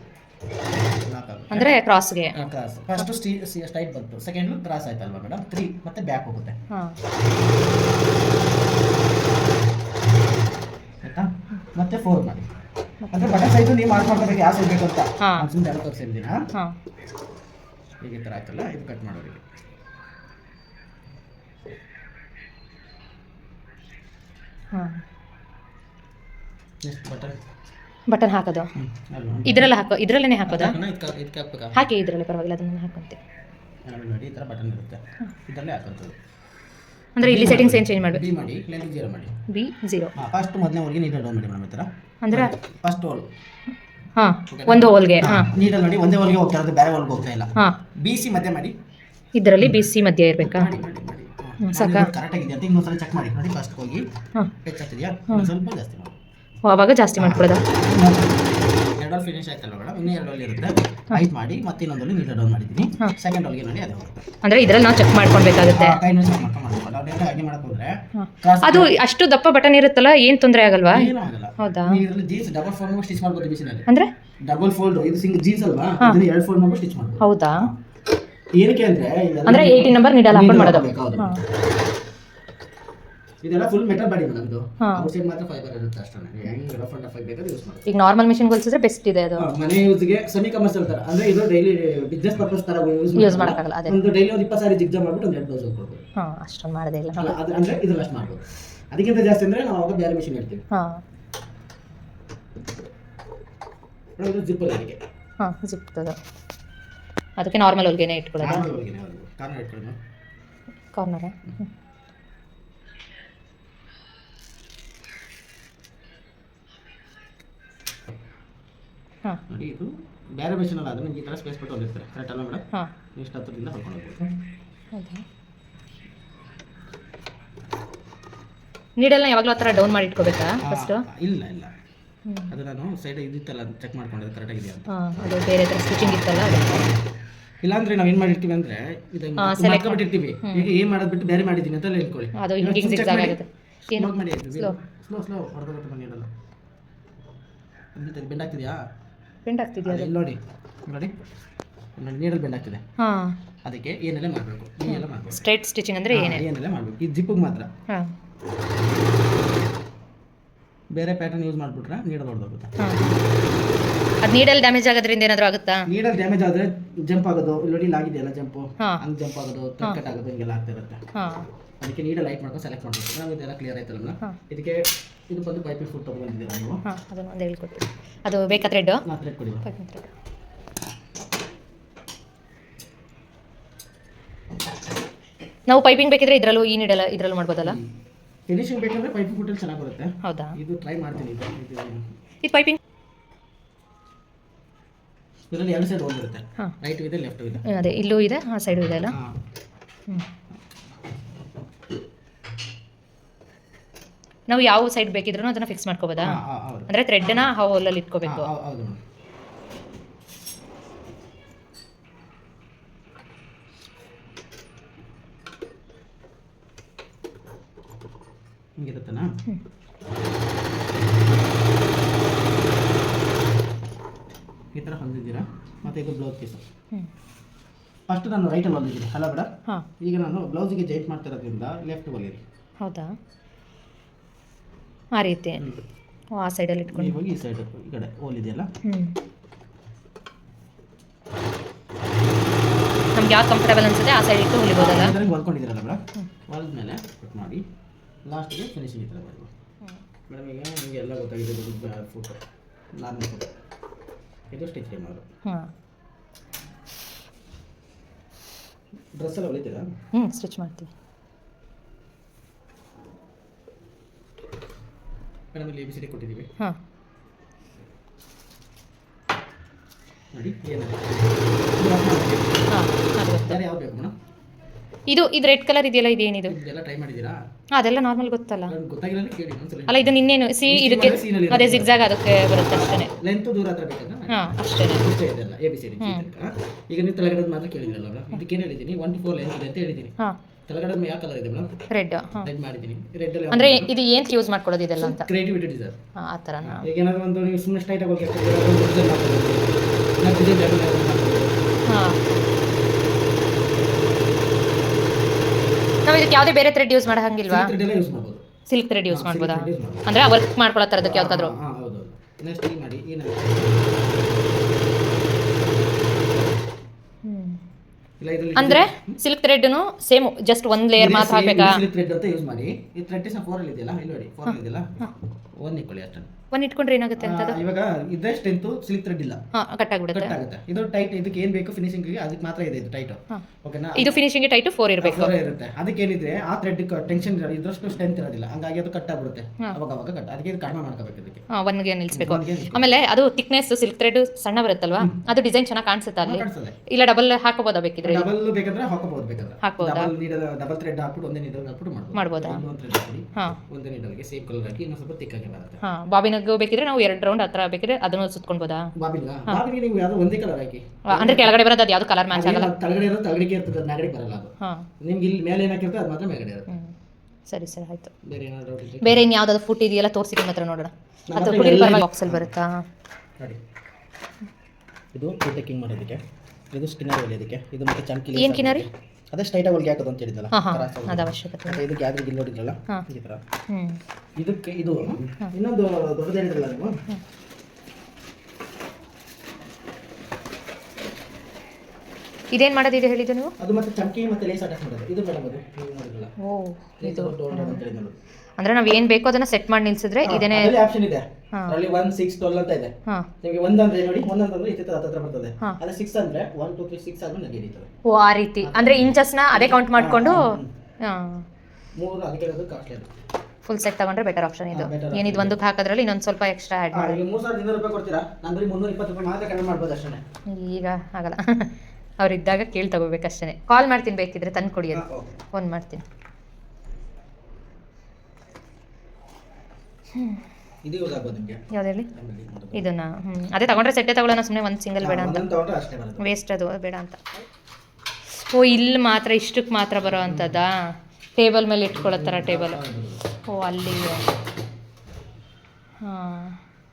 ಅಂದ್ರೆ ಕ್ರಾಸ್ಗೆ ಕ್ರಾಸ್ ಫಸ್ಟ್ ಸ್ಟೀ ಸ್ಟೈಟ್ ಬಂತು. ಸೆಕೆಂಡ್ ಕ್ರಾಸ್ ಆಯ್ತಲ್ವಾ ಮೇಡಮ್ ತ್ರೀ ಮತ್ತೆ ಬ್ಯಾಕ್ ಹೋಗುತ್ತೆ. ಹಾಂ. ಆಯ್ತಾ? ಮತ್ತೆ ಫೋರ್ ಮಾಡಿ. ಅಂದ್ರೆ ಬಟನ್ ಸೈಜ್ ನೀವು ಮಾರ್ಕ್ ಮಾಡ್ಕೋಬೇಕು ಯಾವ ಸೈಜ್ ಬೇಕು ಅಂತ. ಸುಮ್ಮನೆ ಎಲ್ಲ ತೋರಿಸಿದ್ದೀನಿ ಹಾಂ. ಈಗ ಈ ಥರ ಆಯ್ತಲ್ಲ? ಇದು ಕಟ್ ಮಾಡೋರಿಗೆ. ಹಾಂ. ನೆಕ್ಸ್ಟ್ ಬಟನ್ ಬಟನ್ ಹಾಕೋದು. ಇದ್ರಲ್ಲ ಹಾಕೋ ಇದರಲ್ಲೇ ಹಾಕೋದಾ? ಹಾಕಿ ಇದರಲ್ಲಿ ಪರವಾಗಿಲ್ಲ ಅದನ್ನ ಹಾಕೊಂತೆ ನೋಡಿ ನೋಡಿ ಈ ಥರ ಬಟನ್ ಇರುತ್ತೆ. ಇದರಲ್ಲೇ ಹಾಕೋಂಥದ್ದು ಅಂದರೆ ಇಲ್ಲಿ ಸೆಟ್ಟಿಂಗ್ಸ್ ಏನು ಚೇಂಜ್ ಮಾಡಬೇಕು? ಬಿ ಮಾಡಿ ಲೆಂತ್ ಜೀರೋ ಮಾಡಿ. ಬಿ ಜೀರೋ ಹಾಂ ಫಸ್ಟ್ ಮೊದಲನೇ ಹೋಲ್ಗೆ ನೀಡಲ್ ಡೌನ್ ಮಾಡಿ ಮೇಡಮ್ ಈ ಥರ ಅಂದ್ರೆ? ಫಸ್ಟ್ ಹೋಲ್ ಹಾಂ ಒಂದು ಹೋಲ್ಗೆ ಹಾಂ ನೀಡಲ್ ನೋಡಿ ಒಂದೇ ಹೋಲ್ಗೆ ಹೋಗ್ತಾ ಇರೋದು ಬೇರೆ ಹೋಲ್ಗೆ ಹೋಗ್ತಾ ಇಲ್ಲ. ಹಾಂ. ಬಿ ಸಿ ಮಧ್ಯೆ ಮಾಡಿ. ಇದರಲ್ಲಿ ಬಿ ಸಿ ಮಧ್ಯೆ ಇರಬೇಕಾ? ಸಾಕಾ? ಕರೆಕ್ಟ್ ಆಗಿದೆ ಅಂತ ಇನ್ನೊಂದ್ಸಲ ಚೆಕ್ ಮಾಡಿ. ನೋಡಿ ಫಸ್ಟ್ ಹೋಗಿ ಹಾಂ. ಹೆಚ್ಚಾಗ್ತಿದೆಯಾ ಸ್ವಲ್ಪ ಜಾಸ್ತಿ ಮಾಡಿ. ಆವಾಗ ಜಾಸ್ತಿ ಮಾಡ್ಕೊಳ್ಳೋದಾ ಎರಡು ಫಿನಿಶ್ ಆಯ್ತಲ್ಲ ಮೇಡಮ್ ಇನ್ನೂ ಎರಡಲ್ಲಿ ಇರುತ್ತೆ. ಹೈಟ್ ಮಾಡಿ ಮತ್ತೆ ಇನ್ನೊಂದಲ್ಲಿ ನೀಟಾಗಿ ಡೌನ್ ಮಾಡಿದ್ದೀನಿ. ಹಾಂ. ಸೆಕೆಂಡ್ ಹೋಲ್ಗೆ ನೋಡಿ ಅದೇ. ಅಂದರೆ ಇದರಲ್ಲಿ ನಾವು ಚೆಕ್ ಮಾಡ್ಕೊಳ್ಬೇಕಾಗುತ್ತೆ. ಕೈ ಚೆಕ್ ಮಾಡ್ಕೊಂಡು ಮಾಡ್ಬೋದು ಅವ್ರು ಹಾಗೆ ಮಾಡಕ್ ಹೋದ್ರೆ ಅದು ಅಷ್ಟು ದಪ್ಪ ಬಟನ್ ಇರುತ್ತಲ್ಲ ಏನು ತೊಂದರೆ ಆಗಲ್ವಾ? ಏನೂ ಆಗಲ್ಲ. ಹೌದಾ? ಇದರಲ್ಲಿ ಜೀನ್ಸ್ ಡಬಲ್ ಫೋಲ್ಡ್ ಸ್ಟಿಚ್ ಮಾಡ್ಬೋದು ಮಿಷಿನಲ್ಲಿ ಅಂದರೆ? ಡಬಲ್ ಫೋಲ್ಡ್ ಇದು ಸಿಂಗ್ ಜೀನ್ಸ್ ಅಲ್ವಾ? ಇದನ್ನ ಎರಡು ಫೋಲ್ಡ್ ಸ್ಟಿಚ್ ಮಾಡ್ಬೋದು. ಹೌದಾ? ಏನಕ್ಕೆ ಅಂದ್ರೆ ಅಂದರೆ ಏಯ್ಟೀನ್ ನಂಬರ್ ನೀಡಲ್ಲ ಹಾಕೊಂಡು ಮಾಡೋದು. ಇದೆಲ್ಲ ಫುಲ್ ಮೆಟಲ್ ಬಾಡಿ ಮೇಡಮ್ ಇದು. ಹಾಂ. ಔಟ್ ಸೈಡ್ ಮಾತ್ರ ಫೈಬರ್ ಇರುತ್ತೆ ಅಷ್ಟೇ ಹೆಂಗ್ ರಫ್ ಅಂಡ್ ಟಫ್ ಬೇಕಾದ್ರೆ ಯೂಸ್ ಮಾಡಿ ಈಗ ನಾರ್ಮಲ್ ಮಿಷಿನ್ ಹೋಲಿಸಿದ್ರೆ ಬೆಸ್ಟ್ ಇದೆ ಅದು. ಮನೆ ಯೂಸ್ಗೆ ಸೆಮಿ ಕಮರ್ಷಿಯಲ್ ತರ. ಅಂದ್ರೆ ಇದು ಡೈಲಿ ಬಿಸ್ನೆಸ್ ಪರ್ಪಸ್ ತರ ಯೂಸ್ ಯೂಸ್ ಮಾಡೋಕ್ಕಾಗಲ್ಲ ಅದೇ. ಒಂದು ಡೈಲಿ ಒಂದು ಇಪ್ಪತ್ತು ಸಾರಿ ಜಿಗ್ಜಾ ಮಾಡ್ಬಿಟ್ಟು ಒಂದು ಎರಡು ಡೋಸ್ ಕೊಡ್ಬೋದು ಹಾಂ ಅಷ್ಟೊಂದು ಮಾಡೋದೇ ಇಲ್ಲ. ಅಲ್ಲ ಅದು ಅಂದ್ರೆ ಇದು ಅಷ್ಟು ಮಾಡ್ಬೋದು. ಅದಕ್ಕಿಂತ ಜಾಸ್ತಿ ಅಂದ್ರೆ ನಾವು ಅವಾಗ ಬೇರೆ ಮಿಷಿನ್ ಹೇಳ್ತೀವಿ. ಹಾಂ. ಮೇಡಮ್, ಇದು ಜಿಪ್ಪರ್ ಅದಕ್ಕೆ ಹಾಂ ಸಿಗ್ತದೆ ಅದಕ್ಕೆ ನಾರ್ಮಲ್ ಹೊಲ್ಗೆನೇ ಇಟ್ಕೊಳ್ಳೋದು. ಕಾರ್ನರ್ ಇಟ್ಕೊಳ್ಳಿ ಕಾರ್ನರ ನೋಡಿ ಇದು ಬೇರೆ ಮಿಷಿನ್ ಅಲ್ಲ ಅದನ್ನ ಈ ತರ ಸ್ಪೇಸ್ ಬಿಟ್ಟು ಹೊಲಿರ್ತಾರೆ ಕರೆಕ್ಟ್ ಅಲ್ಲ ಮೇಡಮ್ ನೆಕ್ಸ್ಟ್ ಇಷ್ಟು ಹತ್ರದಿಂದ ಹೊಲ್ಕೊಂಡು ಹೋಗ್ಬೋದು. ನೀಡೆಲ್ಲ ನೀಡಲ್ನ ಯಾವಾಗಲೂ ಆ ಥರ ಡೌನ್ ಮಾಡಿ ಇಟ್ಕೋಬೇಕಾ ಫಸ್ಟ್ ಇಲ್ಲ ಇಲ್ಲ. ಅದು ನಾನು ಸೈಡ್ ಇದಿತ್ತಲ್ಲ ಚೆಕ್ ಮಾಡ್ಕೊಂಡೆ ಕರೆಕ್ಟ್ ಇದೆಯಾ ಅಂತ. ಹಾಂ ಅದು ಬೇರೆ ತರ ಸ್ಟಿಚಿಂಗ್ ಇತ್ತಲ್ಲ ಅದು. ಇಲ್ಲಾಂದ್ರೆ ನಾವು ಏನು ಮಾಡಿರ್ತೀವಿ ಅಂದ್ರೆ ಇದು ಬಿಟ್ಟಿರ್ತೀವಿ. ಈಗ ಏನು ಮಾಡೋದು ಬಿಟ್ಟು ಬೇರೆ ಮಾಡಿದ್ದೀನಿ ಅಂತ ಹೇಳ್ಕೊಳ್ಳಿ. ಅದು ಹಿಂಗೆ ಹಿಂಗೆ zigzag ಆಗುತ್ತೆ. ಏನು? ಸ್ಲೋ ಮಾಡಿ ಸ್ಲೋ ಸ್ಲೋ ಬನ್ನಿ ಇಡಲ್ಲ ಬೆಂಡ್ ಆಗ್ತಿದೆಯಾ ಪ್ರಿಂಟ್ ಆಗ್ತಿದೆಯಾ ಅದು ನೋಡಿ ನೋಡಿ. ನೋಡಿ ನೀರಲ್ಲಿ ಬೆಂಡ್ ಆಗ್ತಿದೆ. ಹಾಂ. ಅದಕ್ಕೆ ಏನೆಲ್ಲ ಮಾಡಬೇಕು? ಏನೆಲ್ಲ ಮಾಡಬೇಕು? ಸ್ಟ್ರೈಟ್ ಸ್ಟಿಚಿಂಗ್ ಅಂದರೆ ಏನೇ? ಏನೆಲ್ಲ ಮಾಡಬೇಕು? ಈ ಜಿಪ್ಪಿಗೆ ಮಾತ್ರ. ಹಾಂ. ಬೇರೆ ಪ್ಯಾಟರ್ನ್ ಯೂಸ್ ಮಾಡಿಬಿಟ್ರೆ ನೀಡಲ್ ಹೊಡೆದೋಗುತ್ತೆ ಹಾಂ. ಅದು ನೀಡಲ್ ಡ್ಯಾಮೇಜ್ ಆಗೋದ್ರಿಂದ ಏನಾದರೂ ಆಗುತ್ತಾ? ನೀಡಲ್ ಡ್ಯಾಮೇಜ್ ಆದರೆ ಜಂಪ್ ಆಗೋದು ನೋಡಿ ಆಗಿದೆಯಲ್ಲ ಜಂಪು ಹಾಂ. ಹಂಗೆ ಜಂಪ್ ಆಗೋದು ಕಟ್ ಆಗೋದು ಹಿಂಗೆಲ್ಲ ಆಗ್ತಾ ಇರುತ್ತೆ. ಹಾಂ. ಅದಕ್ಕೆ ನೀಡಲ್ ಲೈಟ್ ಮಾಡ್ಕೊಂಡು ಸೆಲೆಕ್ಟ್ ಮಾಡಬೇಕು. ನಾವು ಇದೆಲ್ಲ ಕ್ಲಿಯರ್ ಆಯ್ತಲ್ಲ ಹಾಂ. ಇದಕ್ಕೆ ಇದು ಬಂದು ಪೈಪಿಂಗ್ ಫುಡ್ ತೊಗೊಂಡಿದ್ದೀರಾ ನೀವು? ಹಾಂ ಅದನ್ನು ಒಂದು ಹೇಳ್ಕೊಡ್ತೀನಿ ಅದು ಬೇಕಾ ಥ್ರೆಡ್ಡು ನಾ ಥ್ರೆಡ್ ಕೊಡಿ ಪೈಪಿಂಗ್ ಥ್ರೆಡ್ ನಾವು ಪೈಪಿಂಗ್ ಬೇಕಿದ್ರೆ ಇದರಲ್ಲೂ ಈ ನೀಡಲ್ಲ ಇದರಲ್ಲೂ ಮಾಡ್ಬೋದಲ್ಲ? ಫಿನಿಶಿಂಗ್ ಬೇಕಂದ್ರೆ ಪೈಪಿಂಗ್ ಫುಟ್ಟಲ್ಲಿ ಚೆನ್ನಾಗಿ ಬರುತ್ತೆ. ಹೌದಾ? ಇದು ಟ್ರೈ ಮಾಡ್ತೀನಿ ಇದು ಇದು ಇದು ಪೈಪಿಂಗ್ ಇದರಲ್ಲಿ ಎರಡು ಸೈಡ್ ಹೋಗಿರುತ್ತೆ ಹಾಂ. ರೈಟ್ ಇದೆ ಲೆಫ್ಟ್ ಇದೆ. ಅದೇ ಇಲ್ಲೂ ಇದೆ ಆ ಸೈಡು ಇದೆ ಅಲ್ಲ? ಹಾಂ. ಹ್ಞೂ ನಾವು ಯಾವ ಸೈಡ್ ಬೇಕಿದ್ರು ಅದನ್ನ ಫಿಕ್ಸ್ ಮಾಡ್ಕೋಬೋದಾ? ಅಂದ್ರೆ ಹೌದು. ಅಂದರೆ ಥ್ರೆಡ್ನ ಅಲ್ಲಿ ಇಟ್ಕೋಬೇಕು. ಹಾ, ಹೌ- ಹೌದು ಮೇಡಮ್ ಹಿಂಗಿರುತ್ತನಾ? ಈ ಥರ ಹೊಂದಿದ್ದೀರಾ? ಮತ್ತೆ ಇದು ಬ್ಲೌಸ್ ಪೀಸ್ ಫಸ್ಟ್ ನಾನು ರೈಟಲ್ಲಿ ಹೊಂದಿದ್ದೀನಿ. ಅಲ್ಲ ಬೇಡ. ಹಾಂ. ಈಗ ನಾನು ಬ್ಲೌಸಿಗೆ ಜಾಯಿಂಟ್ ಮಾಡ್ತಿರೋದ್ರಿಂದ ಲೆಫ್ಟ್ ಹೊಲಿಯಿರಿ ಹೌದಾ? ಆ ರೀತಿ. ಓ, ಆ ಸೈಡಲ್ಲಿ ಇಟ್ಕೊಂಡು. ಇವಾಗ ಈ ಸೈಡ್ ಈ ಕಡೆ ಹೋಲಿದೆಯಲ್ಲ? ಹ್ಞೂ ನಮ್ಗೆ ಯಾವ್ದು ಕಂಫರ್ಟಬಲ್ ಅನ್ಸುತ್ತೆ ಆ ಸೈಡ್ ಇಟ್ಟು ಹೊಲಿಬೋದಲ್ಲ? ಇದರಲ್ಲಿ ಹೊಲ್ಕೊಂಡಿದ್ದೀರಲ್ಲ ಮೇಡಮ್? ಹೊಲ್ದ್ಮೇಲೆ ಕಟ್ ಮಾಡಿ ಲಾಸ್ಟಿಗೆ ಫಿನಿಶಿಂಗ್ ಈ ಥರ ಮಾಡಿ ಮೇಡಮ್ ಈಗ ನಿಮಗೆ ಎಲ್ಲ ಗೊತ್ತಾಗಿದೆ ಫೋಟೋ ನಾರ್ಮಲ್ ಫೋಟೋ ಇದು ಸ್ಟಿಚ್ ಮಾಡೋದು ಹಾಂ ಡ್ರೆಸ್ ಎಲ್ಲ ಹೊಲಿತೀರಾ? ಹ್ಞೂ ಸ್ಟಿಚ್ ಮಾಡ್ತೀವಿ. ಮೇಡಮ್ ಇಲ್ಲಿ ಎ ಬಿ ಸಿ ಡಿ ಕೊಟ್ಟಿದ್ದೀವಿ. ಹಾಂ. ನೋಡಿ ಬೇಕು ಮೇಡಮ್? ಇದು ಇದು ರೆಡ್ ಕಲರ್ ಇದೆಯಲ್ಲ ಇದೇನಿದು? ಇದೆಲ್ಲ ಟ್ರೈ ಮಾಡಿದ್ದೀರಾ? ಹಾಂ ಅದೆಲ್ಲ ನಾರ್ಮಲ್ ಗೊತ್ತಲ್ಲ. ನನಗೆ ಗೊತ್ತಾಗಿಲ್ಲ ಕೇಳಿ ಒಂದ್ಸಲ ಅಲ್ಲ ಇದು ನಿನ್ನೇನು ಸಿ ಇದಕ್ಕೆ ಅದೇ ಜಿಗ್ಜಾಗ್ ಅದಕ್ಕೆ ಬರುತ್ತೆ ಅಷ್ಟೇ ಲೆಂತ್ ದೂರ ಹತ್ರ ಹಾಂ ಅಷ್ಟೇ ಇಷ್ಟೇ ಇದೆಲ್ಲ ಎ ಬಿ ಸಿ ಡಿ ಈಗ ನೀವು ಮಾತ್ರ ಕೇಳಿದ್ರಲ್ಲ ಇದಕ್ಕೆ ಏನು ಹೇಳಿದ್ದೀನಿ? ಒನ್ ಫೋರ್ ಲೆಂತ್ ಇದೆ ಅಂತ ಹೇಳಿದ್ದೀನಿ. ಹಾಂ. ತಲೆಗಡೆ ಯಾವ ಕಲರ್ ಇದೆ ಮೇಡಮ್ ರೆಡ್ ರೆಡ್ ಮಾಡಿದ್ದೀನಿ. ರೆಡ್ ಅಲ್ಲಿ ಅಂದ್ರೆ ಇದು ಏನು ಯೂಸ್ ಮಾಡ್ಕೊಳ್ಳೋದು ಇದೆಲ್ಲ ಅಂತ? ಕ್ರಿಯೇಟಿವಿಟಿ ಡಿಸೈನ್ ಆ ತರ ಈಗ ಏನಾದ್ರು ಒಂದು ನೀವು ಸುಮ್ಮನೆ ಸ್ಟ್ರೈಟ್ ಆಗಿ ಡಿಸೈನ್ ಮಾಡ್ಬೋದು. ಡಿಸೈನ್ ನಾವು ಇದಕ್ಕೆ ಯಾವುದೇ ಬೇರೆ ಥ್ರೆಡ್ ಯೂಸ್ ಮಾಡೋ ಹಂಗಿಲ್ವಾ ತ್ರೆಡ್ ಎಲ್ಲ ಯೂಸ್ ಮಾಡ್ಬೋದು. ಸಿಲ್ಕ್ ಥ್ರೆಡ್ ಯೂಸ್ ಮಾಡ್ಬೋದಾ? ಅಂದ್ರೆ ವರ್ಕ್ ಮಾಡ್ಕೊಳ್ಳೋ ಥರದಕ್ಕೆ ಯಾವ್ದಾದ್ರು? ಹಾಂ ಹೌದು ನೆಕ್ಸ್ಟ್ ಈ ಮಾಡಿ ಏನು ಹ್ಞೂ ಇಲ್ಲ ಇದರಲ್ಲಿ ಅಂದರೆ ಸಿಲ್ಕ್ ಥ್ರೆಡ್ನು ಸೇಮ್ ಜಸ್ಟ್ ಒಂದ್ ಲೇಯರ್ ಮಾತ್ರ ಹಾಕ್ಬೇಕಾ? ಥ್ರೆಡ್ ಅಂತ ಯೂಸ್ ಮಾಡಿ. ಈ ಥ್ರೆಡ್ ಫೋರ್ ಅಲ್ಲಿ ಇದೆಯಲ್ಲ ಇಲ್ಲಿ ನೋಡಿ ಫೋರ್ ಇದೆಯಲ್ಲ ಒಂದ್ ನಿಕ್ಕೊಳ್ಳಿ ಅಷ್ಟೇ ಒಂದು ಇಟ್ಕೊಂಡ್ರೆ ಏನಾಗುತ್ತೆ ಅಂತ ಇವಾಗ ಇದೇ ಸ್ಟ್ರೆಂತ್ ಸಿಲ್ಕ್ ಥ್ರೆಡ್ ಇಲ್ಲ. ಹಾಂ ಕಟ್ಟಾಗ್ಬಿಡುತ್ತೆ ಕಟ್ ಆಗುತ್ತೆ. ಇದು ಟೈಟ್ ಇದಕ್ಕೆ ಏನು ಬೇಕು ಫಿನಿಶಿಂಗ್ ಅದಕ್ಕೆ ಮಾತ್ರ ಇದೆ ಇದು ಟೈಟ್ ಓಕೆನಾ ಇದು ಫಿನಿಶಿಂಗ್ ಟೈಟ್ ಫೋರ್ ಇರಬೇಕು. ಫೋರ್ ಇರುತ್ತೆ. ಅದಕ್ಕೆ ಏನಿದ್ರೆ ಆ ಥ್ರೆಡ್ ಟೆನ್ಷನ್ ಇದ್ರಷ್ಟು ಸ್ಟ್ರೆಂತ್ ಇರೋದಿಲ್ಲ. ಹಂಗಾಗಿ ಅದು ಕಟ್ ಆಗ್ಬಿಡುತ್ತೆ. ಅವಾಗ ಅವಾಗ ಕಟ್ ಅದಕ್ಕೆ ಇದು ಕಡಿಮೆ ಮಾಡ್ಕೋಬೇಕು ಇದಕ್ಕೆ. ಹಾಂ ನಿಲ್ಲಿಸ್ಬೇಕು ಒಂದ್ಗೆ ನಿಲ್ಸ್ಬೇಕು. ಆಮೇಲೆ ಅದು ಥಿಕ್ನೆಸ್ ಸಿಲ್ಕ್ ಥ್ರೆಡ್ ಸಣ್ಣ ಬರುತ್ತಲ್ವಾ? ಅದು ಡಿಸೈನ್ ಚೆನ್ನಾಗಿ ಕಾಣಿಸುತ್ತೆ ಅಲ್ಲಿ? ಇಲ್ಲ ಡಬಲ್ ಹಾಕೋಬೋದಾ ಬೇಕಿದ್ರೆ? ಡಬಲ್ ಬೇಕಂದ್ರೆ ಹಾಕೋಬಹುದು ಬೇಕಂದ್ರೆ. ಹಾಕ್ಬೋದಾ? ಡಬಲ್ ನೀಡಲ್ ಡಬಲ್ ಥ್ರೆಡ್ ಹಾಕ್ಬಿಟ್ಟು ಒಂದೇ ನೀಡಲ್ ಹಾಕ್ಬಿಟ್ಟು ಮಾಡ್ಬೋದು. ಹಾಕಿ ಹಾಂ. ಒಂದೇ ನೀಡಲ್ಗೆ ಸೇಮ್ ಕಲರ್ ಹಾಕಿ ಇನ್ನೊಂದು ಸ್ವಲ್ಪ ತಿಕ್ಕಾಗಿ ಬರುತ್ತೆ. ಹಾಂ ಬಾಬಿನಗೂ ಬೇಕಿದ್ರೆ ನಾವು ಎರಡು ರೌಂಡ್ ಹತ್ರ ಬೇಕಿದ್ರೆ ಅದನ್ನು ಸುತ್ಕೊಳ್ಬೋದಾ? ಬಾಬಿನ್ಗ ಬಾಬಿನ್ಗೆ ನೀವು ಯಾವ್ದೋ ಒಂದೇ ಕಲರ್ ಹಾಕಿ. ಅಂದ್ರೆ ಕೆಳಗಡೆ ಬರೋದು ಅದು ಯಾವ್ದು ಕಲರ್ ಮ್ಯಾಚ್ ಆಗಲ್ಲ? ತಳಗಡೆ ಇರೋದು ತಳಗಡೆ ಇರ್ತದೆ ಅದು ನಾಗಡಿಗೆ ಬರಲ್ಲ ಅದು. ಹಾಂ. ನಿಮ್ಗೆ ಇಲ್ಲಿ ಮೇಲೆ ಏನಾಕಿರುತ್ತೆ ಅದು ಮಾತ್ರ ಮೇಲ್ಗಡೆ ಇರುತ್ತೆ. ಸರಿ ಸರಿ ಆಯ್ತು. ಬೇರೆ ಏನಾದ್ರು ಬೇರೆ ಇನ್ನು ಯಾವ್ದಾದ್ರು ಫುಡ್ ಇದೆಯಲ್ಲ ತೋರಿಸಿ ನಿಮ್ಮ ಹತ್ರ ನೋಡೋಣ. ಅದು ಎಲ್ಲ ಬಾಕ್ಸಲ್ಲಿ ಬರುತ್ತಾ? ನೋಡಿ. ಇದು ಟೆಕ್ಕಿಂಗ್ ಮಾಡೋದಕ್ಕೆ ಇದು ಸ್ಕಿನ್ನರ್ ಇದಕ್ಕೆ. ಇದು ಮತ್ತೆ ಚಮ್ಕಿ ಏನ್ ಕಿನರಿ ಅದೇ ಸ್ಟ್ರೈಟ್ ಆಗಿ ಹೊಲಿಗೆ ಹಾಕೋದು ಅಂತ ಹೇಳಿದ್ನಲ್ಲ ಹಾಂ ಅದು ಅವಶ್ಯಕತೆ ಮತ್ತೆ ಇದು ಗ್ಯಾದ್ರಿಗೆ ಇಲ್ಲಿ ನೋಡಿದ್ರಲ್ಲ ಹಾ. ಈ ಥರ ಹ್ಞೂ ಇದಕ್ಕೆ ಇದು ಇನ್ನೊಂದು ದೊಡ್ಡದು ಹೇಳಿದ್ರಲ್ಲ ನೀವು ಮಾಡೋದು ಮಾಡೋದಿದೆ ಹೇಳಿದ್ದು ನೀವು? ಅದು ಮತ್ತೆ ಚಂಕಿ ಮತ್ತೆ ಲೇಸ್ ಅಟ್ಯಾಚ್ ಮಾಡೋದು. ಇದು ಮೇಡಮ್ ಅದು ನೀವು ನೋಡಿದ್ರಲ್ಲ. ಓ ಇದು. ಡೋರ್ ಅಂತ ಹೇಳಿದ್ನಲ್ಲ ಅಂದ್ರೆ ನಾವು ಏನು ಬೇಕೋ ಅದನ್ನ ಸೆಟ್ ಮಾಡಿ ನಿಲ್ಸಿದ್ರೆ ಇದೇನೆ ಅದರಲ್ಲಿ ಆಪ್ಷನ್ ಇದೆ. ಅಲ್ಲಿ ಒನ್ ಸಿಕ್ಸ್ ಟ್ವೆಲ್ ಅಂತ ಇದೆ. ಹಾಂ. ನಿಮಗೆ ಒಂದ್ ಅಂದ್ರೆ ನೋಡಿ ಒಂದ್ ಅಂತಂದ್ರೆ ಈ ಹತ್ರ ಹತ್ರ ಬರ್ತದೆ. ಹಾ. ಅದೇ ಸಿಕ್ಸ್ ಅಂದ್ರೆ ಒನ್ ಟು ತ್ರೀ ಸಿಕ್ಸ್ ಆದ್ಮೇಲೆ ನನಗೆ ಹಿಡಿತದೆ. ಓ ಆ ರೀತಿ. ಅಂದ್ರೆ ಇಂಚಸ್ನ ಅದೇ ಕೌಂಟ್ ಮಾಡಿಕೊಂಡು ಮೂರು ಅದಕ್ಕೆ ಇರೋದು ಕಾಸ್ಟ್ಲಿ ಅದು ಫುಲ್ ಸೆಟ್ ತಗೊಂಡ್ರೆ ಬೆಟರ್ ಆಪ್ಷನ್ ಇದು. ಹಾ, better option ಏನಿದು ಒಂದಕ್ಕೆ ಹಾಕೋದ್ರಲ್ಲಿ ಇನ್ನೊಂದು ಸ್ವಲ್ಪ ಎಕ್ಸ್ಟ್ರಾ ಆ್ಯಡ್ ಮಾಡಿ. ಈಗ ಮೂರು ಸಾವಿರದ ಇನ್ನೂರು ರೂಪಾಯಿ ಕೊಡ್ತೀರಾ? ನಾನು ಬರೀ ಮುನ್ನೂರ ಇಪ್ಪತ್ತು ರೂಪಾಯಿ ಮಾತ್ರ ಕಡಿಮೆ ಮಾಡ್ಬೋದು ಅಷ್ಟೇ ಈಗ ಆಗಲ್ಲ. ಅವ್ರು ಇದ್ದಾಗ ಕೇಳಿ ತಗೋಬೇಕಷ್ಟೇ ಕಾಲ್ ಮಾಡ್ತೀನಿ ಬೇಕಿದ್ರೆ ತಂದು ಕೊಡಿ ಅದು ಫೋನ್ ಮಾಡ್ತೀನಿ. ಇದು ಯೂಸ್ ಆಗ್ಬೋದು ನಿಮಗೆ. ಯಾವ್ದು ಹೇಳಿ? ಇದನ್ನ ಹ್ಞೂ ಅದೇ ತಗೊಂಡ್ರೆ ಸೆಟ್ಟೆ ತಗೊಳ್ಳೋಣ ಸುಮ್ಮನೆ ಒಂದು ಸಿಂಗಲ್ ಬೇಡ ಅಂತ. ವೇಸ್ಟ್ ಅದು ಬೇಡ ಅಂತ. ಓ ಇಲ್ಲಿ ಮಾತ್ರ ಇಷ್ಟಕ್ಕೆ ಮಾತ್ರ ಬರೋ ಅಂಥದ್ದಾ ಟೇಬಲ್ ಮೇಲೆ ಇಟ್ಕೊಳ್ಳೋ ಥರ ಟೇಬಲ್ ಓ ಅಲ್ಲಿ. ಹಾಂ.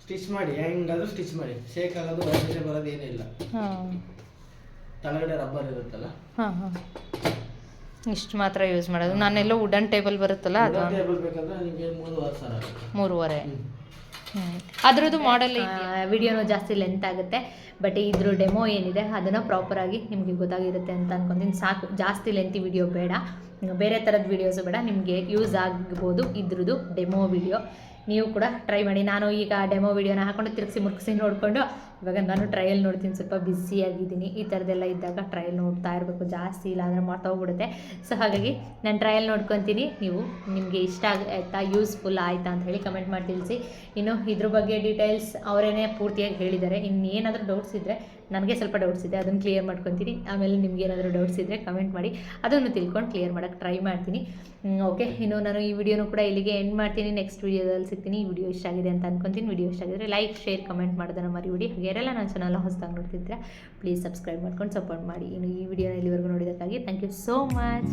ಸ್ಟಿಚ್ ಮಾಡಿ ಹೆಂಗಾದ್ರೂ ಸ್ಟಿಚ್ ಮಾಡಿ. ಶೇಕ್ ಆಗೋದು ಬರೋದು ಏನೂ ಇಲ್ಲ ಹಾಂ. ತಳಗಡೆ ರಬ್ಬರ್ ಇರುತ್ತಲ್ಲ? ಹಾಂ ಹಾಂ. ಇಷ್ಟು ಮಾತ್ರ ಯೂಸ್ ಮಾಡೋದು. ನಾನೆಲ್ಲ ವುಡನ್ ಟೇಬಲ್ ಬರುತ್ತಲ್ಲ ಅದು ಮೂರುವರೆ ಅದ್ರದ್ದು ಮಾಡೆಲ್ ವಿಡಿಯೋನು ಜಾಸ್ತಿ ಲೆಂತ್ ಆಗುತ್ತೆ. ಬಟ್ ಇದ್ರ ಡೆಮೋ ಏನಿದೆ ಅದನ್ನು ಪ್ರಾಪರಾಗಿ ನಿಮಗೆ ಗೊತ್ತಾಗಿರುತ್ತೆ ಅಂತ ಅನ್ಕೊಂತೀನಿ. ಸಾಕು ಜಾಸ್ತಿ ಲೆಂತಿ ವಿಡಿಯೋ ಬೇಡ. ಬೇರೆ ಥರದ ವಿಡಿಯೋಸು ಬೇಡ. ನಿಮಗೆ ಯೂಸ್ ಆಗ್ಬೋದು ಇದ್ರದ್ದು ಡೆಮೋ ವಿಡಿಯೋ ನೀವು ಕೂಡ ಟ್ರೈ ಮಾಡಿ. ನಾನು ಈಗ ಡೆಮೋ ವಿಡಿಯೋನ ಹಾಕೊಂಡು ತಿರುಗಿಸಿ ಮುರುಗಿಸಿ ನೋಡಿಕೊಂಡು ಇವಾಗ ನಾನು ಟ್ರಯಲ್ ನೋಡ್ತೀನಿ, ಸ್ವಲ್ಪ ಬ್ಯುಸಿಯಾಗಿದ್ದೀನಿ ಈ ಥರದ್ದೆಲ್ಲ ಇದ್ದಾಗ ಟ್ರಯಲ್ ನೋಡ್ತಾ ಇರಬೇಕು, ಜಾಸ್ತಿ ಇಲ್ಲ ಅಂದರೆ ಹೋಗ್ಬಿಡುತ್ತೆ. ಸೊ ಹಾಗಾಗಿ ನಾನು ಟ್ರಯಲ್ ನೋಡ್ಕೊತೀನಿ. ನೀವು ನಿಮಗೆ ಇಷ್ಟ ಆಯ್ತಾ? ಯೂಸ್ಫುಲ್ ಆಯಿತಾ ಅಂತ ಹೇಳಿ ಕಮೆಂಟ್ ಮಾಡಿ ತಿಳಿಸಿ. ಇನ್ನು ಇದ್ರ ಬಗ್ಗೆ ಡೀಟೇಲ್ಸ್ ಅವರೇನೇ ಪೂರ್ತಿಯಾಗಿ ಹೇಳಿದ್ದಾರೆ. ಇನ್ನೇನಾದರೂ ಡೌಟ್ಸ್ ಇದ್ದರೆ ನನಗೆ ಸ್ವಲ್ಪ ಡೌಟ್ಸ್ ಇದೆ, ಅದನ್ನು ಕ್ಲಿಯರ್ ಮಾಡ್ಕೊತೀನಿ. ಆಮೇಲೆ ನಿಮ್ಗೆ ಏನಾದರೂ ಡೌಟ್ಸ್ ಇದ್ದರೆ ಕಮೆಂಟ್ ಮಾಡಿ. ಅದನ್ನು ತಿಳ್ಕೊಂಡು ಕ್ಲಿಯರ್ ಮಾಡೋಕ್ಕೆ ಟ್ರೈ ಮಾಡ್ತೀನಿ. ಓಕೆ ಇನ್ನು ನಾನು ಈ ವಿಡಿಯೋನು ಕೂಡ ಇಲ್ಲಿಗೆ ಎಂಡ್ ಮಾಡ್ತೀನಿ. ನೆಕ್ಸ್ಟ್ ವಿಡಿಯೋದಲ್ಲಿ ಸಿಗ್ತೀನಿ. ಈ ವಿಡಿಯೋ ಇಷ್ಟ ಆಗಿದೆ ಅಂತ ಅನ್ಕೊತೀನಿ. ವಿಡಿಯೋ ಇಷ್ಟ ಆಗಿದ್ರೆ ಲೈಕ್ ಶೇರ್ ಕಮೆಂಟ್ ಮಾಡೋದನ್ನು ಮರಿಬಿಡಿ. ಹಾಗೆ ಯಾರೆಲ್ಲ ನನ್ನ ಚಾನಲ್ ಹೊಸದಾಗಿ ನೋಡ್ತಿದ್ರೆ ಪ್ಲೀಸ್ ಸಬ್ಸ್ಕ್ರೈಬ್ ಮಾಡ್ಕೊಂಡು ಸಪೋರ್ಟ್ ಮಾಡಿ. ಇನ್ನು ಈ ವಿಡಿಯೋನ ಇಲ್ಲಿವರೆಗೂ ನೋಡಿದ್ದಕ್ಕಾಗಿ ಥ್ಯಾಂಕ್ ಯು ಸೋ ಮಚ್